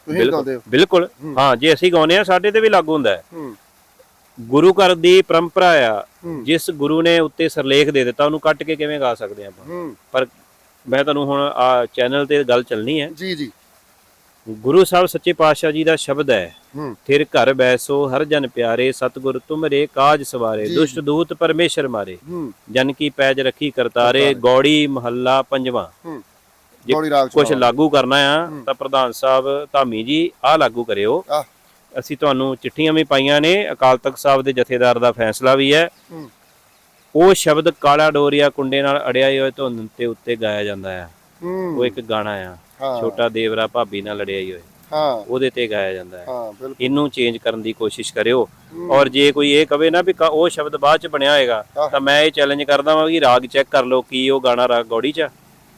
ਤੁਸੀਂ ਗਾਉਂਦੇ ਹੋ। ਬਿਲਕੁਲ। ਹਾਂ। ਜੇ ਅਸੀਂ ਗਾਉਂਦੇ ਆ ਸਾਡੇ ਤੇ ਵੀ ਲਾਗੂ ਹੁੰਦਾ ਹੈ। ਗੁਰੂ ਘਰ ਦੀ ਪਰੰਪਰਾ ਆ। ਜਿਸ ਗੁਰੂ ਨੇ ਉੱਤੇ ਸਰਲੇਖ ਦੇ ਦਿੱਤਾ ਉਹਨੂੰ ਕੱਟ ਕੇ ਕਿਵੇਂ ਗਾ ਸਕਦੇ ਆਪਾਂ? ਪਰ ਮੈਂ ਤੁਹਾਨੂੰ ਹੁਣ ਆ ਚੈਨਲ ਤੇ ਗੱਲ ਚੱਲਣੀ ਹੈ। ਜੀ ਜੀ। ਗੁਰੂ ਸਾਹਿਬ ਸੱਚੇ ਪਾਤਸ਼ਾਹ ਜੀ ਦਾ ਸ਼ਬਦ ਹੈ ਫਿਰ ਘਰ ਬੈਸੋ ਹਰ ਜਨ ਪਿਆਰੇ ਸਤਿਗੁਰ ਤੁਮਰੇ ਕਾਜ ਸਵਾਰੇ ਦੁਸ਼ਟ ਦੂਤ ਪਰਮੇਸ਼ਰ ਮਾਰੇ। ਜਨ ਕੀ ਪੈਜ ਰੱਖੀ ਕਰਤਾਰੇ ਗੌੜੀ ਮਹੱਲਾ ਪੰਜਵਾਂ। ਕੁਝ। ਲਾਗੂ ਕਰਨਾ ਆ ਤਾਂ ਪ੍ਰਧਾਨ ਸਾਹਿਬ ਧਾਮੀ ਜੀ ਆ ਲਾਗੂ ਕਰਿਓ। ਅਸੀਂ ਤੁਹਾਨੂੰ ਚਿੱਠੀਆਂ ਵੀ ਪਾਈਆਂ ਨੇ ਅਕਾਲ ਤਖਤ ਸਾਹਿਬ ਦੇ ਜਥੇਦਾਰ ਦਾ ਫੈਸਲਾ ਵੀ ਹੈ। ਉਹ ਸ਼ਬਦ ਕਾਲਾ ਡੋਰੀਆ ਕੁੰਡੇ ਨਾਲ ਅੜਿਆ ਹੋਏ ਧੁੰਨ ਤੇ ਉੱਤੇ ਗਾਇਆ ਜਾਂਦਾ ਹੈ ਹੂੰ। ਉਹ ਇੱਕ ਗਾਣਾ ਆ ਹਾਂ। ਛੋਟਾ ਦੇਵਰਾ ਭਾਬੀ ਨਾਲ ਲੜਿਆ ਹੀ ਹੋਏ। ਹਾਂ। ਉਹਦੇ ਤੇ ਗਾਇਆ ਜਾਂਦਾ ਹੈ। ਹਾਂ ਬਿਲਕੁਲ। ਇਹਨੂੰ ਚੇਂਜ ਕਰਨ ਦੀ ਕੋਸ਼ਿਸ਼ ਕਰਿਓ। ਔਰ ਜੇ ਕੋਈ ਇਹ ਕਵੇ ਨਾ ਵੀ ਕ- ਉਹ ਸ਼ਬਦ ਬਾਅਦ ਚ ਬਣਿਆ ਹੋਏਗਾ। ਤਾਂ ਮੈਂ ਇਹ ਚੈਲੰਜ ਕਰਦਾ ਹਾਂ ਕਿ ਰਾਗ ਚੈੱਕ ਕਰ ਲਓ ਕੀ ਉਹ ਗਾਣਾ ਰਾਗ ਗੌੜੀ ਚ ਆ।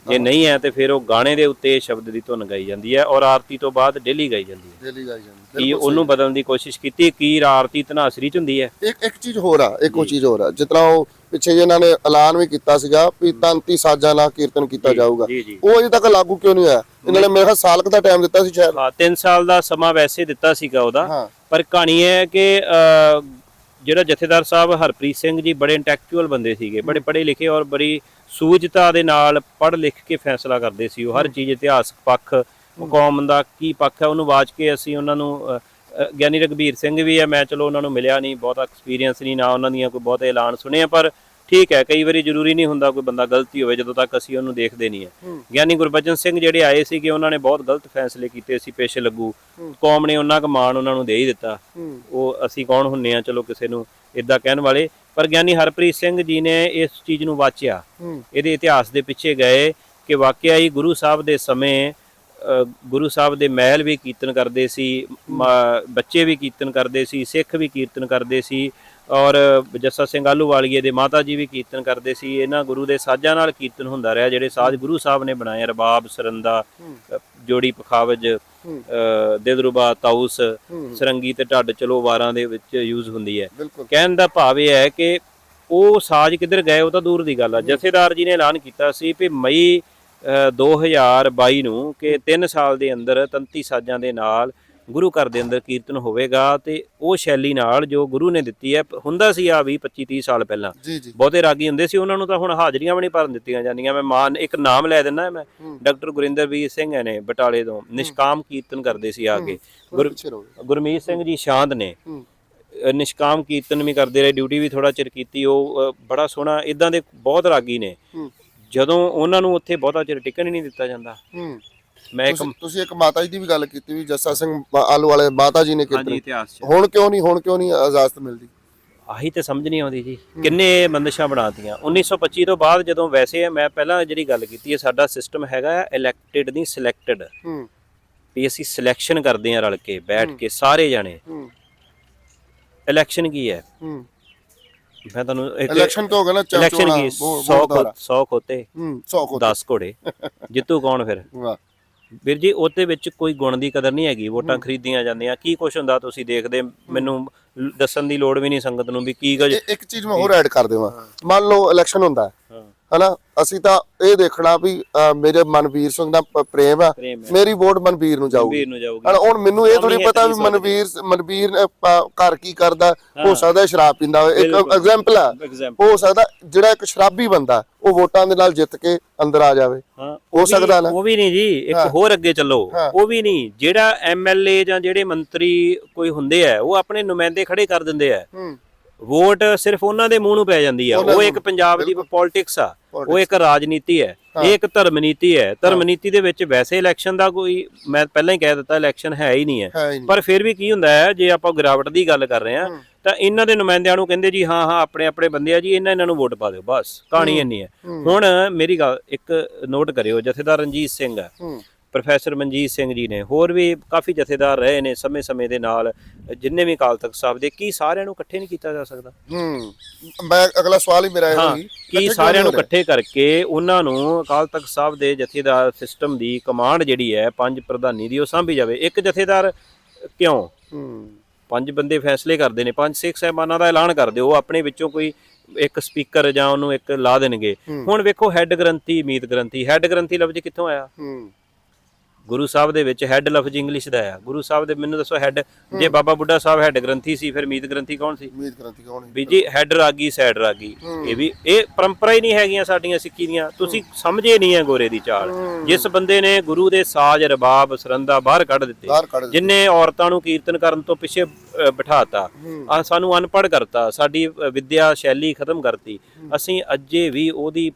ਜੇ ਨਹੀਂ ਹੈ ਤੇ ਫਿਰ ਉਹ ਗਾਣੇ ਦੇ ਉੱਤੇ ਇਹ ਸ਼ਬਦ ਦੀ ਧੁਨ ਗਾਈ ਜਾਂਦੀ ਹੈ ਔਰ ਆਰਤੀ ਤੋਂ ਬਾਅਦ ਡੇਲੀ ਗਾਈ ਜਾਂਦੀ ਹੈ। ਡੇਲੀ ਗਾਈ ਜਾਂਦੀ ਕੀ ਉਹਨੂੰ ਬਦਲਣ ਦੀ ਕੋਸ਼ਿਸ਼ ਕੀਤੀ ਕੀ ਆਰਤੀ ਧਨਾਸਰੀ ਚ ਹੁੰਦੀ ਹੈ? ਇੱਕ ਇੱਕ ਚੀਜ਼ ਹੋਰ ਆ ਇੱਕ ਉਹ ਚੀਜ਼ ਹੋਰ ਆ। ਤਰ੍ਹਾਂ ਉਹ ਪਿੱਛੇ ਇਹਨਾਂ ਨੇ ਐਲਾਨ ਵੀ ਕੀਤਾ ਸੀਗਾ ਵੀ ਤੰਤੀ ਸਾਜਾਂ ਨਾਲ ਕੀਰਤਨ ਕੀਤਾ ਜਾਊਗਾ। ਉਹ ਅਜੇ ਤੱਕ ਲਾਗੂ ਕਿਉਂ ਨਹੀਂ ਹੋਇਆ? ਇਹਨਾਂ ਨੇ ਮੇਰੇ ਖਿਆਲ ਸਾਲ ਕੁ ਦਾ ਟਾਈਮ ਦਿੱਤਾ ਸੀ ਸ਼ਾਇਦ। ਹਾਂ 3 ਸਾਲ ਦਾ ਸਮਾਂ ਵੈਸੇ ਦਿੱਤਾ ਸੀਗਾ ਉਹਦਾ। ਪਰ ਕਹਾਣੀ ਹੈ ਕਿ ਜਿਹੜਾ ਜਥੇਦਾਰ ਸਾਹਿਬ ਹਰਪ੍ਰੀਤ ਸਿੰਘ ਜੀ ਬੜੇ ਇੰਟੈਲੈਕਚੁਅਲ ਬੰਦੇ ਸੀਗੇ ਬੜੇ ਪੜ੍ਹੇ ਲਿਖੇ ਔਰ ਬੜੀ ਸੂਝਤਾ ਦੇ ਨਾਲ ਪੜ੍ਹ ਲਿਖ ਕੇ ਫੈਸਲਾ ਕਰਦੇ ਸੀ ਉਹ ਹਰ ਚੀਜ਼ ਇਤਿਹਾਸਕ ਪੱਖ ਕੌਮ ਦਾ ਕੀ ਪੱਖ ਹੈ ਉਹਨੂੰ ਬਾਜ ਕੇ ਅਸੀਂ ਉਹਨਾਂ ਨੂੰ ਗਿਆਨੀ ਰਗਵੀਰ ਸਿੰਘ ਵੀ ਹੈ ਮੈਂ ਚਲੋ ਉਹਨਾਂ ਨੂੰ ਮਿਲਿਆ ਨਹੀਂ ਬਹੁਤਾ ਐਕਸਪੀਰੀਅੰਸ ਨਹੀਂ ਨਾ ਉਹਨਾਂ ਦੀਆਂ ਕੋਈ ਬਹੁਤੇ ਐਲਾਨ ਸੁਣੇ ਆ, ਪਰ ਠੀਕ ਹੈ ਕਈ ਵਾਰੀ ਜ਼ਰੂਰੀ ਨਹੀਂ ਹੁੰਦਾ ਕੋਈ ਬੰਦਾ ਗਲਤੀ ਹੋਵੇ ਜਦੋਂ ਤੱਕ ਅਸੀਂ ਉਹਨੂੰ ਦੇਖਦੇ ਨਹੀਂ ਹੈ। ਗਿਆਨੀ ਗੁਰਬਚਨ ਸਿੰਘ ਜਿਹੜੇ ਆਏ ਸੀਗੇ ਉਹਨਾਂ ਨੇ ਬਹੁਤ ਗਲਤ ਫੈਸਲੇ ਕੀਤੇ ਸੀ ਪੇਸ਼ ਲੱਗੂ। ਕੌਮ ਨੇ ਉਹਨਾਂ ਕੁ ਮਾਣ ਉਹਨਾਂ ਨੂੰ ਦੇ ਹੀ ਦਿੱਤਾ। ਉਹ ਅਸੀਂ ਕੌਣ ਹੁੰਨੇ ਆ? ਚਲੋ ਕਿਸੇ ਨੂੰ ਇਦਾਂ ਕਹਿਣ ਵਾਲੇ। ਪਰ ਗਿਆਨੀ ਹਰਪ੍ਰੀਤ ਸਿੰਘ ਜੀ ਨੇ ਇਸ ਚੀਜ਼ ਨੂੰ ਵਾਚਿਆ। ਇਹਦੇ ਇਤਿਹਾਸ ਦੇ ਪਿੱਛੇ ਗਏ ਕਿ ਵਾਕਿਆ ਹੀ ਗੁਰੂ ਸਾਹਿਬ ਦੇ ਸਮੇਂ ਗੁਰੂ ਸਾਹਿਬ ਦੇ ਮਹਿਲ ਵੀ ਕੀਰਤਨ ਕਰਦੇ ਸੀ ਬੱਚੇ ਵੀ ਕੀਰਤਨ ਕਰਦੇ ਸੀ ਸਿੱਖ ਵੀ ਕੀਰਤਨ ਕਰਦੇ ਸੀ। ਔਰ ਜੱਸਾ ਸਿੰਘ ਆਲੂਵਾਲੀਏ ਦੇ ਮਾਤਾ ਜੀ ਵੀ ਕੀਰਤਨ ਕਰਦੇ ਸੀ। ਇਹਨਾਂ ਗੁਰੂ ਦੇ ਸਾਜ਼ਾਂ ਨਾਲ ਕੀਰਤਨ ਹੁੰਦਾ ਰਿਹਾ ਜਿਹੜੇ ਸਾਜ਼ ਗੁਰੂ ਸਾਹਿਬ ਨੇ ਬਣਾਏ ਰਬਾਬ ਸਰੰਦਾ ਜੋੜੀ ਪਖਾਵਜ ਅ, ਦਿਲਰੂਬਾ ਤਾਊਸ ਸਰੰਗੀ ਤੇ ਢੱਡ ਚਲੋ ਵਾਰਾਂ ਦੇ ਵਿੱਚ ਯੂਜ਼ ਹੁੰਦੀ ਹੈ। ਕਹਿਣ ਦਾ ਭਾਵ ਇਹ ਹੈ ਕਿ ਉਹ ਸਾਜ਼ ਕਿੱਧਰ ਗਏ ਉਹ ਤਾਂ ਦੂਰ ਦੀ ਗੱਲ ਆ। ਜਥੇਦਾਰ ਜੀ ਨੇ ਐਲਾਨ ਕੀਤਾ ਸੀ ਕਿ ਮਈ ਅ, 2022 ਨੂੰ ਕਿ 3 ਸਾਲ ਦੇ ਅੰਦਰ ਤੰਤੀ ਸਾਜ਼ਾਂ ਦੇ ਨਾਲ ਗੁਰੂ ਘਰ ਦੇ ਅੰਦਰ ਕੀਰਤਨ ਹੋਵੇਗਾ ਤੇ ਉਹ ਸ਼ੈਲੀ ਨਾਲ ਜੋ ਗੁਰੂ ਨੇ ਦਿੱਤੀ ਹੈ ਹੁੰਦਾ ਸੀ ਆ 20 25 30 ਸਾਲ ਪਹਿਲਾਂ। ਬਹੁਤੇ ਰਾਗੀ ਹੁੰਦੇ ਸੀ ਉਹਨਾਂ ਨੂੰ ਤਾਂ ਹੁਣ ਹਾਜ਼ਰੀਆਂ ਵੀ ਨਹੀਂ ਭਰਨ ਦਿੱਤੀਆਂ ਜਾਂਦੀਆਂ। ਮੈਂ ਮਾਨ ਇੱਕ ਨਾਮ ਲੈ ਦਿੰਦਾ ਮੈਂ ਡਾਕਟਰ ਗੁਰਿੰਦਰਵੀਰ ਸਿੰਘ ਨੇ ਬਟਾਲੇ ਤੋਂ। ਨਿਸ਼ਕਾਮ ਕੀਰਤਨ ਕਰਦੇ ਸੀ ਆ ਕੇ। ਗੁਰਮੀਤ ਸਿੰਘ ਜੀ ਸ਼ਾਂਤ ਨੇ। ਨਿਸ਼ਕਾਮ ਕੀਰਤਨ ਵੀ ਕਰਦੇ ਰਹੇ ਡਿਊਟੀ ਵੀ ਥੋੜਾ ਚਿਰ ਕੀਤੀ। ਉਹ ਬੜਾ ਸੋਹਣਾ ਇਦਾਂ ਦੇ ਬਹੁਤ ਰਾਗੀ ਨੇ। ਜਦੋਂ ਉਹਨਾਂ ਨੂੰ ਉੱਥੇ ਬਹੁਤਾ ਚਿਰ ਟਿਕਣ ਹੀ ਨਹੀਂ ਦਿੱਤਾ ਜਾਂਦਾ। ਮੈਂ ਇੱਕ ਤੁਸੀਂ- ਤੁਸੀਂ ਇੱਕ ਮਾਤਾ ਜੀ ਦੀ ਵੀ ਗੱਲ ਕੀਤੀ ਵੀ ਜੱਸਾ ਸਿੰਘ ਮ- ਆਲੂ ਵਾਲੇ ਮਾਤਾ ਜੀ ਨੇ ਹਾਂਜੀ ਕੀਤੀ ਇਤਿਹਾਸ ਚ। ਹੁਣ ਕਿਉਂ ਨਹੀਂ ਹੁਣ ਕਿਉਂ ਨਹੀਂ ਇਜਾਜ਼ਤ ਮਿਲਦੀ? ਆਹੀ ਤੇ ਸਮਝ ਨਹੀਂ ਆਉਂਦੀ ਜੀ। ਕਿੰਨੇ ਬੰਦਸ਼ਾਂ ਬਣਾਤੀਆਂ 1925 ਤੋਂ ਬਾਅਦ ਜਦੋਂ ਵੈਸੇ ਮੈਂ ਪਹਿਲਾਂ ਜਿਹੜੀ ਗੱਲ ਕੀਤੀ ਹੈ ਸਾਡਾ ਸਿਸਟਮ ਹੈਗਾ ਇਲੈਕਟਿਡ ਨਹੀਂ ਸਿਲੈਕਟਡ ਹੂੰ। ਵੀ ਅਸੀਂ ਸਿਲੈਕਸ਼ਨ ਕਰਦੇ ਹਾਂ ਰਲ ਕੇ ਬੈਠ ਕੇ ਸਾਰੇ ਜਾਣੇ। ਹੂੰ। ਇਲੈਕਸ਼ਨ ਕੀ ਹੈ? ਹੂੰ। ਮੈਂ ਤੁਹਾਨੂੰ ਇੱਕ ਇਲੈਕਸ਼ਨ ਤੋਂ ਹੋ ਗਿਆ ਨਾ ਚੌ- ਇਲੈਕਸ਼ਨ ਚੋਣਾਂ, ਕੀ ਵੋ- 100 ਵੋਟਦਾਰ। 100 ਖੋਤੇ। ਹੂੰ 100 ਕੋ 10 ਘੋੜੇ। ਜਿੱਤੂ ਕੌਣ ਫਿਰ? ਵਾਹ। ਵੀਰ ਜੀ ਉਹਦੇ ਵਿੱਚ ਕੋਈ ਗੁਣ ਦੀ ਕਦਰ ਨਹੀਂ ਹੈਗੀ ਵੋਟਾਂ ਖਰੀਦੀਆਂ ਜਾਂਦੀਆਂ। ਕੀ ਕੁਛ ਹੁੰਦਾ ਤੁਸੀਂ ਦੇਖਦੇ? ਮੈਨੂੰ ਦੱਸਣ ਦੀ ਲੋੜ ਵੀ ਨਹੀਂ ਸੰਗਤ ਨੂੰ ਵੀ ਕੀ ਕੁਝ ਇੱਕ ਚੀਜ਼ ਮੈਂ ਹੋਰ ਐਡ ਕਰ ਦੇਵਾਂ। ਮੰਨ ਲਓ ਇਲੈਕਸ਼ਨ ਹੁੰਦਾ। ਹਾਂ। ਹਨਾ? ਅਸੀਂ ਤਾਂ ਇਹ ਦੇਖਣਾ ਵੀ ਮੇਰੇ ਮਨਵੀਰ ਸਿੰਘ ਦਾ ਪ੍ਰੇਮ ਆ। ਮੇਰੀ ਵੋਟ ਮਨਵੀਰ ਨੂੰ ਜਾਊਗੀ। ਹਨਾ ਹੁਣ ਮੈਨੂੰ ਇਹ ਥੋੜੀ ਪਤਾ ਵੀ ਮਨਵੀਰ ਮਨਵੀਰ ਘਰ ਕੀ ਕਰਦਾ ਹੋ। ਸਕਦਾ ਸ਼ਰਾਬ ਪੀਂਦਾ ਹੋਵੇ। ਇੱਕ। ਐਗਜ਼ਾਮਪਲ ਆ। ਹੋ ਸਕਦਾ ਜਿਹੜਾ ਇੱਕ ਸ਼ਰਾਬੀ ਬੰਦਾ ਉਹ ਵੋਟਾਂ ਦੇ ਨਾਲ ਜਿੱਤ ਕੇ ਅੰਦਰ ਆ ਜਾਵੇ। ਹਾਂ। ਸਕਦਾ ਨਾ। ਉਹ ਵੀ ਨਹੀਂ ਜੀ। ਇੱਕ। ਹੋਰ ਅੱਗੇ ਚੱਲੋ। ਉਹ ਵੀ ਨਹੀਂ। ਜਿਹੜਾ ਐਮਐਲਏ ਜਾਂ ਜਿਹੜੇ ਮੰਤਰੀ ਕੋਈ ਹੁੰਦੇ ਆ ਉਹ ਆਪਣੇ ਨੁਮਾਇੰਦੇ ਖੜੇ ਕਰ ਦਿੰਦੇ ਆ। ਹੂੰ। ਵੋਟ ਸਿਰਫ ਉਹਨਾਂ ਦੇ ਮੂੰਹ ਨੂੰ ਪੈ ਜਾਂਦੀ ਆ। ਉਹ ਇੱਕ ਪੰਜਾਬ ਦੀ ਪੋਲਿਟਿਕਸ ਆ। ਉਹ ਇੱਕ ਰਾਜਨੀਤੀ ਹੈ। ਇਹ ਇੱਕ ਧਰਮ ਨੀਤੀ ਹੈ। ਧਰਮ ਨੀਤੀ ਦੇ ਵਿੱਚ ਵੈਸੇ ਇਲੈਕਸ਼ਨ ਦਾ ਕੋਈ ਮੈਂ ਪਹਿਲਾਂ ਹੀ ਕਹਿ ਦਿੱਤਾ ਇਲੈਕਸ਼ਨ ਹੈ ਹੀ ਨਹੀਂ ਹੈ। ਪਰ ਫਿਰ ਵੀ ਕੀ ਹੁੰਦਾ ਹੈ ਜੇ ਆਪਾਂ ਗਿਰਾਵਟ ਦੀ ਗੱਲ ਕਰ ਰਹੇ ਹਾਂ ਹੂੰ। ਤਾਂ ਇਹਨਾਂ ਦੇ ਨੁਮਾਇੰਦਿਆਂ ਨੂੰ ਕਹਿੰਦੇ ਜੀ ਹਾਂ ਹਾਂ ਆਪਣੇ ਆਪਣੇ ਬੰਦੇ ਆ ਜੀ ਇਹਨਾਂ ਇਹਨਾਂ ਨੂੰ ਵੋਟ ਪਾ ਦਿਓ ਬਸ। ਕਹਾਣੀ ਇੰਨੀ ਹੈ। ਹੁਣ ਮੇਰੀ ਗੱਲ ਇੱਕ ਨੋਟ ਕਰਿਓ ਜਥੇਦਾਰ ਰਣਜੀਤ ਸਿੰਘ ਹੂੰ। ਪ੍ਰੋਫੈਸਰ ਮਨਜੀਤ ਸਿੰਘ ਜੀ ਨੇ। ਹੋਰ ਵੀ ਕਾਫੀ ਜਥੇਦਾਰ ਰਹੇ ਨੇ ਸਮੇਂ-ਸਮੇਂ ਦੇ ਨਾਲ ਜਿੰਨੇ ਵੀ ਅਕਾਲ ਤਖਤ ਸਾਹਿਬ ਦੇ ਕੀ ਸਾਰਿਆਂ ਨੂੰ ਇਕੱਠੇ ਨਹੀਂ ਕੀਤਾ ਜਾ ਸਕਦਾ? ਹੂੰ ਮੈਂ ਅਗਲਾ ਸਵਾਲ ਹੀ ਮੇਰਾ ਇਹ ਹਾਂ ਕੀ ਸਾਰਿਆਂ ਨੂੰ ਇਕੱਠੇ ਕਰਕੇ ਉਹਨਾਂ ਨੂੰ ਅਕਾਲ ਤਖਤ ਸਾਹਿਬ ਦੇ ਜਥੇਦਾਰ ਸਿਸਟਮ ਦੀ ਕਮਾਂਡ ਜਿਹੜੀ ਹੈ ਪੰਜ ਪ੍ਰਧਾਨੀ ਦੀ ਉਹ ਸਾਂਭੀ ਜਾਵੇ? ਇੱਕ ਜਥੇਦਾਰ ਕਿਉਂ? ਹੂੰ। ਪੰਜ ਬੰਦੇ ਫੈਸਲੇ ਕਰਦੇ ਨੇ ਪੰਜ ਸਿੱਖ ਸਾਹਿਬਾਨਾਂ ਦਾ ਐਲਾਨ ਕਰਦੇ ਉਹ ਆਪਣੇ ਵਿੱਚੋਂ ਕੋਈ ਇੱਕ ਸਪੀਕਰ ਜਾਂ ਉਹਨੂੰ ਇੱਕ ਲਾ ਦੇਣਗੇ। ਹੁਣ ਵੇਖੋ ਹੈੱਡ ਗ੍ਰੰਥੀ ਮੀਤ ਗ੍ਰੰਥੀ ਹੈੱਡ ਗ੍ਰੰਥੀ ਲਫ਼ਜ਼ ਕਿੱਥੋਂ ਆਇਆ? ਹੂੰ। ਗੁਰੂ ਸਾਹਿਬ ਦੇ ਵਿੱਚ ਹੈੱਡ ਲਫ਼ਜ਼ ਇੰਗਲਿਸ਼ ਦਾ ਆ। ਗੁਰੂ ਸਾਹਿਬ ਦੇ ਮੈਨੂੰ ਦੱਸੋ ਹੈੱਡ ਜੇ ਬਾਬਾ ਬੁੱਢਾ ਸਾਹਿਬ ਹੈੱਡ ਗ੍ਰੰਥੀ ਸੀ ਫਿਰ ਮੀਤ ਗ੍ਰੰਥੀ ਕੌਣ ਸੀ? ਉਮੀਦ ਕਰਾਂਤੀ ਕੌਣ ਹੈ ਵੀ ਜੀ ਹੈੱਡ ਰਾਗੀ ਸਾਈਡ ਰਾਗੀ। ਇਹ ਵੀ ਇਹ ਪਰੰਪਰਾ ਹੀ ਨਹੀਂ ਹੈਗੀਆਂ ਸਾਡੀਆਂ ਸਿੱਖੀ ਦੀਆਂ। ਤੁਸੀਂ ਸਮਝੇ ਨਹੀਂ ਹੈ ਗੋਰੇ ਦੀ ਚਾਲ। ਜਿਸ ਬੰਦੇ ਨੇ ਗੁਰੂ ਦੇ ਸਾਜ਼ ਰਬਾਬ ਸਰੰਦਾ ਬਾਹਰ ਕੱਢ ਦਿੱਤੇ ਜਿਨਨੇ ਔਰਤਾਂ ਨੂੰ ਕੀਰਤਨ ਕਰਨ ਤੋਂ ਪਿੱਛੇ ਬਿਠਾਤਾ ਆ ਸਾਨੂੰ ਅਨਪੜ੍ਹ ਕਰਤਾ ਸਾਡੀ ਵਿੱਦਿਆ ਸ਼ੈਲੀ ਖਤਮ ਕਰਤੀ। ਅਸੀਂ ਅੱਜੇ ਵੀ ਉਹਦੀ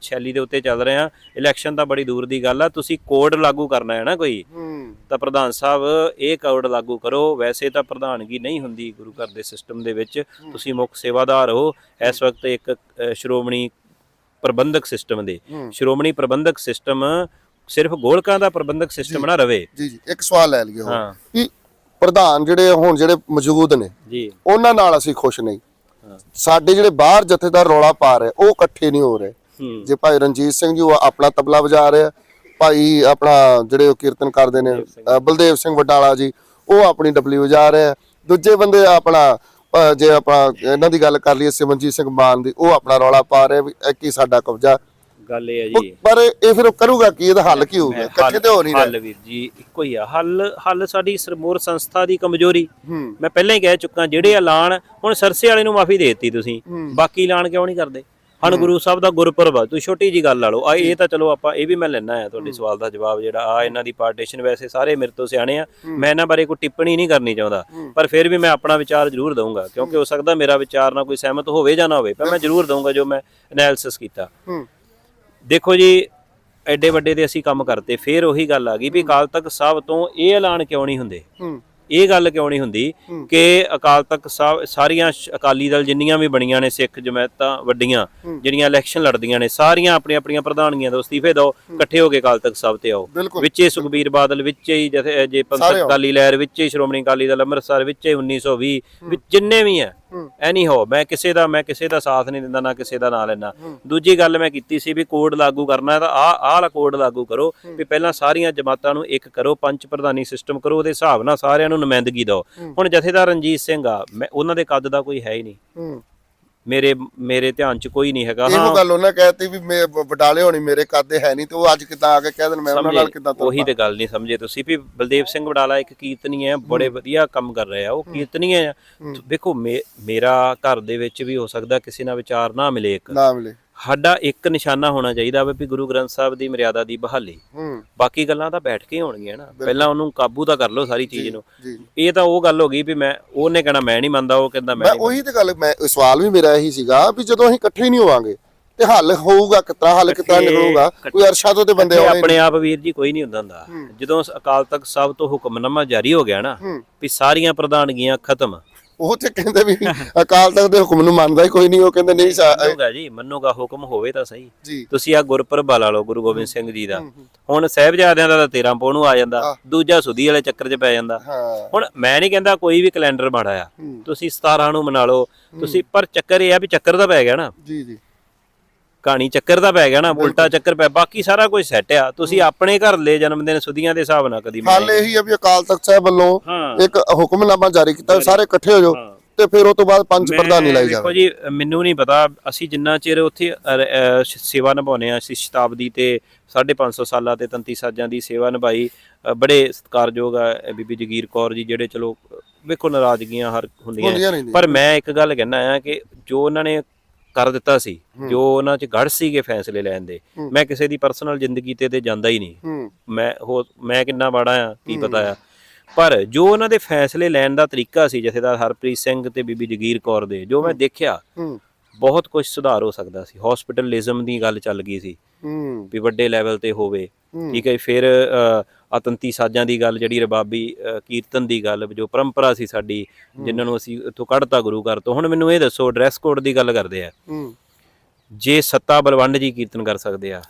ਸ਼ੈਲੀ ਦੇ ਉੱਤੇ ਚੱਲ ਰਹੇ ਹਾਂ। ਇਲੈਕਸ਼ਨ ਤਾਂ ਬੜੀ ਦੂਰ ਦੀ ਗੱਲ ਆ। ਤੁਸੀਂ ਕੋਡ ਲਾਗੂ ਕਰਨਾ ਹੈ ਨਾ ਕੋਈ ਤਾਂ ਪ੍ਰਧਾਨ ਸਾਹਿਬ ਇਹ ਕੋਡ ਲਾਗੂ ਕਰੋ। ਵੈਸੇ ਤਾਂ ਪ੍ਰਧਾਨਗੀ ਨਹੀਂ ਹੁੰਦੀ ਗੁਰੂ ਘਰ ਦੇ ਸਿਸਟਮ ਦੇ ਵਿੱਚ। ਤੁਸੀਂ ਮੁੱਖ ਸੇਵਾਦਾਰ ਹੋ। ਇਸ ਵਕਤ ਇੱਕ ਸ਼੍ਰੋਮਣੀ ਪ੍ਰਬੰਧਕ ਸਿਸਟਮ ਦੇ। ਸ਼੍ਰੋਮਣੀ ਪ੍ਰਬੰਧਕ ਸਿਸਟਮ ਸਿਰਫ ਗੋਲਕਾਂ ਦਾ ਪ੍ਰਬੰਧਕ ਸਿਸਟਮ ਨਾ ਰਵੇ। ਜੀ ਜੀ। ਇੱਕ ਸਵਾਲ ਲੈ ਲਈਏ ਹਾਂ। ਕਿ ਪ੍ਰਧਾਨ ਜਿਹੜੇ ਹੁਣ ਜਿਹੜੇ ਮੌਜੂਦ ਨੇ ਜੀ। ਉਹਨਾਂ ਨਾਲ ਅਸੀਂ ਖੁਸ਼ ਨਹੀਂ। ਸਾਡੇ ਜਿਹੜੇ ਬਾਹਰ ਜਥੇਦਾਰ ਰੌਲਾ ਪਾ ਰਹੇ ਉਹ ਇਕੱਠੇ ਨਹੀਂ ਹੋ ਰਹੇ। ਜੇ ਭਾਈ ਰਣਜੀਤ ਸਿੰਘ ਜੀ ਉਹ ਆਪਣਾ ਤਬਲਾ ਵਜਾ ਰਹੇ ਭਾਈ ਆਪਣਾ ਜਿਹੜੇ ਉਹ ਕੀਰਤਨ ਕਰਦੇ ਨੇ ਬਲਦੇਵ ਸਿੰਘ। ਵਡਾਲਾ ਜੀ ਉਹ ਆਪਣੀ ਡਬਲੀ ਵਜਾ ਰਹੇ ਦੂਜੇ ਬੰਦੇ ਆਪਣਾ ਜੇ ਆਪਾਂ ਇਹਨਾਂ ਦੀ ਗੱਲ ਕਰ ਲਈਏ ਸਿਮਰਜੀਤ ਸਿੰਘ ਮਾਨ ਦੀ ਉਹ ਆਪਣਾ ਰੌਲਾ ਪਾ ਰਹੇ ਵੀ ਕੀ ਸਾਡਾ ਕਬਜ਼ਾ। ਗੱਲ ਇਹ ਹੈ ਜੀ। ਪਰ ਇਹ ਫਿਰ ਕਰੂਗਾ ਕੀ? ਇਹਦਾ ਹੱਲ ਕੀ ਹੋਊਗਾ? ਇਕੱਠੇ ਤੇ ਹੋ ਨਹੀਂ ਰਹੇ। ਹੱਲ ਵੀਰ ਜੀ ਇੱਕੋ ਹੀ ਆ। ਹੱਲ ਹੱਲ ਸਾਡੀ ਸਰਮੋਰ ਸੰਸਥਾ ਦੀ ਕਮਜ਼ੋਰੀ। ਮੈਂ ਪਹਿਲਾਂ ਹੀ ਕਹਿ ਚੁੱਕਾ ਜਿਹੜੇ ਐਲਾਨ ਹੁਣ ਸਰਸੇ ਵਾਲੇ ਨੂੰ ਮਾਫੀ ਦੇ ਦਿੱਤੀ ਤੁਸੀਂ। ਬਾਕੀ ਐਲਾਨ ਕਿਉਂ ਨਹੀਂ ਕਰਦੇ? ਹਨ ਗੁਰੂ ਸਾਹਿਬ ਦਾ ਗੁਰਪੁਰਬ ਆ ਤੁਸੀਂ ਛੋਟੀ ਜੀ ਗੱਲ ਲਾ ਲਓ। ਆ ਇਹ ਤਾਂ ਚਲੋ ਆਪਾਂ ਇਹ ਵੀ ਮੈਂ ਲੈਣਾ ਆ ਤੁਹਾਡੇ ਸਵਾਲ ਦਾ ਜਵਾਬ ਜਿਹੜਾ ਆ ਇਹਨਾਂ ਦੀ ਪਾਰਟੀਸ਼ਨ ਵੈਸੇ ਸਾਰੇ ਮੇਰੇ ਤੋਂ ਸਿਆਣੇ ਆ। ਮੈਂ ਇਹਨਾਂ ਬਾਰੇ ਕੋਈ ਟਿੱਪਣੀ ਨਹੀਂ ਕਰਨੀ ਚਾਹੁੰਦਾ। ਪਰ ਫਿਰ ਵੀ ਮੈਂ ਆਪਣਾ ਵਿਚਾਰ ਜ਼ਰੂਰ ਦਊਂਗਾ ਕਿਉਂਕਿ ਹੋ। ਸਕਦਾ ਮੇਰਾ ਵਿਚਾਰ ਨਾਲ ਕੋਈ ਸਹਿਮਤ ਹੋਵੇ ਜਾਂ ਨਾ ਹੋਵੇ ਪਰ ਮੈਂ ਜ਼ਰੂਰ ਦਊਂਗਾ ਜੋ ਮੈਂ ਐਨਾਲਿਸਿਸ ਕੀਤਾ। ਦੇਖੋ ਜੀ ਐਡੇ ਵੱਡੇ ਦੇ ਅਸੀਂ ਕੰਮ ਕਰਤੇ ਫਿਰ ਉਹੀ ਗੱਲ ਆ ਗਈ ਵੀ ਅਕਾਲ ਤਖਤ ਸਾਹਿਬ ਤੋਂ ਇਹ ਐਲਾਨ ਕਿਉਂ ਨਹੀਂ ਹੁੰਦੇ? ਇਹ ਗੱਲ ਕਿਉਂ ਨਹੀਂ ਹੁੰਦੀ ਕਿ ਅਕਾਲ ਤਖਤ ਸਾਹਿਬ ਸਾਰੀਆਂ ਅਕਾਲੀ ਦਲ ਜਿੰਨੀਆਂ ਵੀ ਬਣੀਆਂ ਨੇ ਸਿੱਖ ਜਮਾਤਾਂ ਵੱਡੀਆਂ ਜਿਹੜੀਆਂ ਇਲੈਕਸ਼ਨ ਲੜਦੀਆਂ ਨੇ ਸਾਰੀਆਂ ਆਪਣੀਆਂ ਆਪਣੀਆਂ ਪ੍ਰਧਾਨੀਆਂ ਤੋਂ ਅਸਤੀਫੇ ਦਿਓ ਇਕੱਠੇ ਹੋ ਕੇ ਅਕਾਲ ਤਖਤ ਸਾਹਿਬ ਤੇ ਆਓ। ਵਿੱਚੇ ਸੁਖਬੀਰ ਬਾਦਲ ਵਿੱਚੇ ਹੀ ਜੇ ਪੰਥਕ। ਅਕਾਲੀ ਲਹਿਰ ਵਿੱਚੇ ਹੀ ਸ਼੍ਰੋਮਣੀ ਅਕਾਲੀ ਦਲ ਅੰਮ੍ਰਿਤਸਰ ਵਿੱਚੇ 1920 ਵਿੱਚ ਜਿੰਨੇ ਵੀ ਆ। ਐਨੀ ਹੋ ਮੈਂ ਕਿਸੇ ਦਾ ਮੈਂ ਕਿਸੇ ਦਾ ਸਾਥ ਨਹੀਂ ਦਿੰਦਾ ਨਾ ਕਿਸੇ ਦਾ ਨਾਂ ਲੈਣਾ ਦੂਜੀ ਗੱਲ ਮੈਂ ਕੀਤੀ ਸੀ ਵੀ ਕੋਡ ਲਾਗੂ ਕਰਨਾ ਹੈ ਤਾਂ ਆ ਆਹ ਵਾਲਾ ਕੋਡ ਲਾਗੂ ਕਰੋ ਵੀ ਪਹਿਲਾਂ ਸਾਰੀਆਂ ਜਮਾਤਾਂ ਨੂੰ ਇੱਕ ਕਰੋ ਪੰਜ ਪ੍ਰਧਾਨੀ ਸਿਸਟਮ ਕਰੋ ਉਹਦੇ ਹਿਸਾਬ ਨਾਲ ਸਾਰਿਆਂ ਨੂੰ ਨੁਮਾਇੰਦਗੀ ਦਿਓ। ਹੁਣ ਜਥੇਦਾਰ ਰਣਜੀਤ ਸਿੰਘ ਆ ਮੈਂ ਉਹਨਾਂ ਦੇ ਕੱਦ ਦਾ ਕੋਈ ਹੈ ਹੀ ਨਹੀਂ। ਮੇਰੇ ਮੇਰੇ ਧਿਆਨ 'ਚ ਕੋਈ ਨਹੀਂ ਹੈਗਾ। ਇਹੋ ਗੱਲ ਉਹਨਾਂ ਕਹਿਤੀ ਵੀ ਮੈਂ ਵਡਾਲੇ ਹੋਣੀ ਮੇਰੇ ਕਾਦੇ ਹੈ ਨਹੀਂ ਤੇ ਉਹ ਅੱਜ ਕਿਦਾਂ ਆ ਕੇ ਕਹਿ ਦੇਣ ਮੈਂ ਉਹਨਾਂ ਨਾਲ ਕਿਦਾਂ ਉਹੀ ਤੇ ਗੱਲ ਨਹੀਂ ਸਮਝੇ ਤੁਸੀਂ ਵੀ ਬਲਦੇਵ ਸਿੰਘ ਵਡਾਲਾ ਇੱਕ ਕੀਰਤਨੀ ਹੈ ਬੜੇ ਵਧੀਆ ਕੰਮ ਕਰ ਰਿਹਾ ਉਹ ਕੀਰਤਨੀ ਹੈ। ਦੇਖੋ ਮੇ- ਮੇਰਾ ਘਰ ਦੇ ਵਿੱਚ ਵੀ ਹੋ ਸਕਦਾ ਕਿਸੇ ਨਾਲ ਵਿਚਾਰ ਨਾ ਮਿਲੇ ਇੱਕ। ਨਾ ਮਿਲੇ। ਸਾਡਾ ਇੱਕ ਨਿਸ਼ਾਨਾ ਹੋਣਾ ਚਾਹੀਦਾ ਵਾ ਵੀ ਗੁਰੂ ਗ੍ਰੰਥ ਸਾਹਿਬ ਦੀ ਮਰਿਆਦਾ ਦੀ ਬਹਾਲੀ। ਹੂੰ। ਬਾਕੀ ਗੱਲਾਂ ਤਾਂ ਬੈਠ ਕੇ ਹੋਣਗੀਆਂ ਨਾ। ਪਹਿਲਾਂ ਉਹਨੂੰ ਕਾਬੂ ਤਾਂ ਕਰ ਲਓ ਸਾਰੀ ਚੀਜ਼ ਨੂੰ। ਇਹ ਤਾਂ ਉਹ ਗੱਲ ਹੋ ਗਈ ਵੀ ਮੈਂ ਉਹਨੇ ਕਹਿਣਾ ਮੈਂ ਨਹੀਂ ਮੰਨਦਾ ਉਹ ਕਹਿੰਦਾ ਮੈਂ ਉਹੀ ਤੇ ਗੱਲ ਮੈਂ ਸਵਾਲ ਵੀ ਮੇਰਾ ਇਹੀ ਸੀਗਾ ਵੀ ਜਦੋਂ ਅਸੀਂ ਇਕੱਠੇ ਨਹੀਂ ਹੋਵਾਂਗੇ ਤੇ ਹੱਲ ਹੋਊਗਾ ਕਿਤਨਾ ਹੱਲ ਕਿਤਨਾ ਨਿਕਲੂਗਾ ਕੋਈ ਅਰਸ਼ਾਦੋਂ ਦੇ ਬੰਦੇ ਇਕੱਠੇ ਆਉਣੇ ਆਪਣੇ ਆਪ ਵੀਰ ਜੀ ਕੋਈ ਨਹੀਂ ਹੁੰਦਾ ਹੁੰਦਾ। ਜਦੋਂ ਅਕਾਲ ਤਖਤ ਸਾਹਿਬ ਤੋਂ ਹੁਕਮਨਾਮਾ ਜਾਰੀ ਹੋ ਗਿਆ ਨਾ। ਵੀ ਸਾਰੀਆਂ ਪ੍ਰਧਾਨਗੀਆਂ ਖਤਮ ਉਹ ਤੇ ਕਹਿੰਦੇ ਵੀ ਅਕਾਲ ਤਖਤ ਦੇ ਹੁਕਮ ਨੂੰ ਮੰਨਦਾ ਹੀ ਕੋਈ ਨਹੀਂ ਉਹ ਕਹਿੰਦੇ ਨਹੀਂ ਮੰਨੂਗਾ ਜੀ ਮੰਨੂਗਾ ਹੁਕਮ ਹੋਵੇ ਤਾਂ ਸਹੀ। ਤੁਸੀਂ ਆ ਗੁਰਪੁਰਬ ਲਾ ਲਓ ਗੁਰੂ ਗੋਬਿੰਦ ਸਿੰਘ ਜੀ ਦਾ। ਹੁਣ ਸਾਹਿਬਜ਼ਾਦਿਆਂ ਦਾ ਤਾਂ 13 ਪੋਹ ਨੂੰ ਆ ਜਾਂਦਾ ਦੂਜਾ ਸੁਦੀ ਵਾਲੇ ਚੱਕਰ 'ਚ ਪੈ ਜਾਂਦਾ। ਹੁਣ ਮੈਂ ਨਹੀਂ ਕਹਿੰਦਾ ਕੋਈ ਵੀ ਕੈਲੰਡਰ ਮਾੜਾ ਆ। ਤੁਸੀਂ 17 ਨੂੰ ਮਨਾ ਲਓ ਤੁਸੀਂ ਪਰ ਚੱਕਰ ਇਹ ਆ ਵੀ ਚੱਕਰ ਤਾਂ ਪੈ ਗਿਆ ਨਾ। ਜੀ ਜੀ। ਕਹਾਣੀ ਚੱਕਰ ਦਾ ਪੈ ਗਿਆ ਨਾ ਉਲਟਾ ਚੱਕਰ ਪੈ ਬਾਕੀ ਸਾਰਾ ਕੁਝ ਸੈੱਟ ਆ। ਤੁਸੀਂ ਆਪਣੇ ਘਰ ਲੈ ਜਨਮ ਦਿਨ ਸੁਧੀਆਂ ਦੇ ਹਿਸਾਬ ਨਾਲ ਕਦੀ ਹੱਲ ਇਹੀ ਆ ਵੀ ਅਕਾਲ ਤਖਤ ਸਾਹਿਬ ਵੱਲੋਂ ਹਾਂ। ਇੱਕ ਹੁਕਮਨਾਮਾ ਜਾਰੀ ਕੀਤਾ ਵੀ ਸਾਰੇ ਇਕੱਠੇ ਹੋ ਜਾਓ। ਤੇ ਫਿਰ ਉਹ ਤੋਂ ਬਾਅਦ ਪੰਜ ਪ੍ਰਧਾਨੀ ਲਾਈ ਦੇਖੋ ਜਾਵੇ ਜੀ ਮੈਨੂੰ ਨਹੀਂ ਪਤਾ ਅਸੀਂ ਜਿੰਨਾ ਚਿਰ ਉੱਥੇ ਸ਼- ਸੇਵਾ ਨਿਭਾਉਨੇ ਆ ਅਸੀਂ ਸ਼ਤਾਬਦੀ ਤੇ 550 ਸਾਲਾਂ ਤੇ 33 ਸਾਜਾਂ ਦੀ ਸੇਵਾ ਨਿਭਾਈ ਅ, ਬੜੇ ਸਤਿਕਾਰਯੋਗ ਆ ਅ, ਬੀਬੀ ਜਗੀਰ ਕੌਰ ਜੀ ਜਿਹੜੇ ਚਲੋ ਅ, ਵੇਖੋ ਨਾਰਾਜ਼ਗੀਆਂ ਹਰ ਹੁੰਦੀਆਂ ਹੁੰਦੀਆਂ ਰਹਿੰਦੀਆਂ ਪਰ ਮੈਂ ਇੱਕ ਗੱਲ ਕਹਿਣਾ ਆ ਕਿ ਜੋ ਉਹਨਾਂ ਨੇ ਕਰ ਦਿੱਤਾ ਸੀ ਜੋ ਉਹਨਾਂ 'ਚ ਗੜ ਸੀਗੇ ਫੈਸਲੇ ਲੈਣ ਦੇ ਮੈਂ ਕਿਸੇ ਦੀ ਪਰਸਨਲ ਜ਼ਿੰਦਗੀ ਤੇ ਤੇ ਜਾਂਦਾ ਹੀ ਨਹੀਂ। ਮੈਂ ਹੋ ਮੈਂ ਕਿੰਨਾ ਬਾੜਾ ਆ ਕੀ ਪਤਾ ਆ। ਪਰ ਜੋ ਉਹਨਾਂ ਦੇ ਫੈਸਲੇ ਲੈਣ ਦਾ ਤਰੀਕਾ ਸੀ ਜਥੇਦਾਰ ਹਰਪ੍ਰੀਤ ਸਿੰਘ ਤੇ ਬੀਬੀ ਜਗੀਰ ਕੌਰ ਦੇ ਜੋ ਮੈਂ ਦੇਖਿਆ ਬਹੁਤ ਕੁਝ ਸੁਧਾਰ ਹੋ ਸਕਦਾ ਸੀ। ਹਸਪੀਟਲਿਜ਼ਮ ਦੀ ਗੱਲ ਚੱਲ ਗਈ ਸੀ ਵੀ ਵੱਡੇ ਲੈਵਲ ਤੇ ਹੋਵੇ। ਠੀਕ ਹੈ। ਫਿਰ ਆਤੰਤੀ ਸਾਜ਼ਾਂ ਦੀ ਗੱਲ ਜਿਹੜੀ ਰਬਾਬੀ ਕੀਰਤਨ ਦੀ ਗੱਲ ਜੋ ਪਰੰਪਰਾ ਸੀ ਸਾਡੀ ਜਿਨ੍ਹਾਂ ਨੂੰ ਅਸੀਂ ਇੱਥੋਂ ਕੱਢਤਾ ਗੁਰੂ ਘਰ ਤੋਂ। ਹੁਣ ਮੈਨੂੰ ਇਹ ਦੱਸੋ ਡਰੈਸ ਕੋਡ ਦੀ ਗੱਲ ਕਰਦੇ ਆ। ਜੇ ਸੱਤਾ ਬਲਵੰਡ ਜੀ ਕੀਰਤਨ ਕਰ ਸਕਦੇ ਆ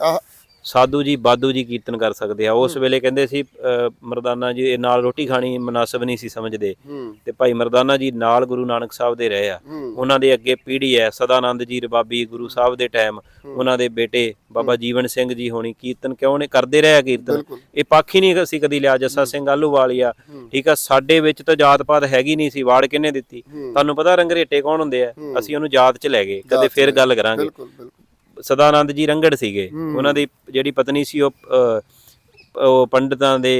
ਸਾਧੂ ਜੀ ਬਾਦੂ ਜੀ ਕੀਰਤਨ ਕਰ ਸਕਦੇ ਆ। ਉਸ ਵੇਲੇ ਕਹਿੰਦੇ ਸੀ ਮਰਦਾਨਾ ਜੀ ਨਾਲ ਰੋਟੀ ਖਾਣੀ ਮناسب ਨਹੀਂ ਸੀ ਸਮਝਦੇ। ਤੇ ਭਾਈ ਮਰਦਾਨਾ ਜੀ ਨਾਲ ਗੁਰੂ ਨਾਨਕ ਸਾਹਿਬ ਦੇ ਰਹੇ ਆ। ਉਹਨਾਂ ਦੇ ਅੱਗੇ ਪੀੜ੍ਹੀ ਐ ਸਦਾਨੰਦ ਜੀ ਰਬਾਬੀ ਗੁਰੂ ਸਾਹਿਬ ਦੇ ਟਾਈਮ ਉਹਨਾਂ ਦੇ ਬੇਟੇ ਬਾਬਾ ਜੀਵਨ ਸਿੰਘ ਜੀ ਹੋਣੀ ਕੀਰਤਨ ਕਿਉਂ ਨੇ ਕਰਦੇ ਰਹੇ ਆ ਕੀਰਤਨ? ਇਹ ਪੱਖ ਹੀ ਨਹੀਂ ਅਸੀਂ ਕਦੀ ਲਿਆ ਜੱਸਾ ਸਿੰਘ ਆਲੂਵਾਲੀ ਆ। ਠੀਕ ਆ ਸਾਡੇ ਵਿੱਚ ਤਾਂ ਜਾਤ ਪਾਤ ਹੈਗੀ ਨਹੀਂ ਸੀ ਵਾੜ ਕਿਨੇ ਦਿੱਤੀ? ਤੁਹਾਨੂੰ ਪਤਾ ਰੰਗਰੇਟੇ ਕੌਣ ਹੁੰਦੇ ਆ? ਅਸੀਂ ਉਹਨੂੰ ਜਾਤ 'ਚ ਲੈ ਗਏ ਕਦੇ ਫੇਰ ਗੱਲ ਕਰਾਂਗੇ। ਸਦਾਨੰਦ ਜੀ ਰੰਗੜ ਸੀਗੇ। ਉਹਨਾਂ ਦੀ ਜਿਹੜੀ ਪਤਨੀ ਸੀ ਉਹ ਉਹ ਪੰਡਤਾਂ ਦੇ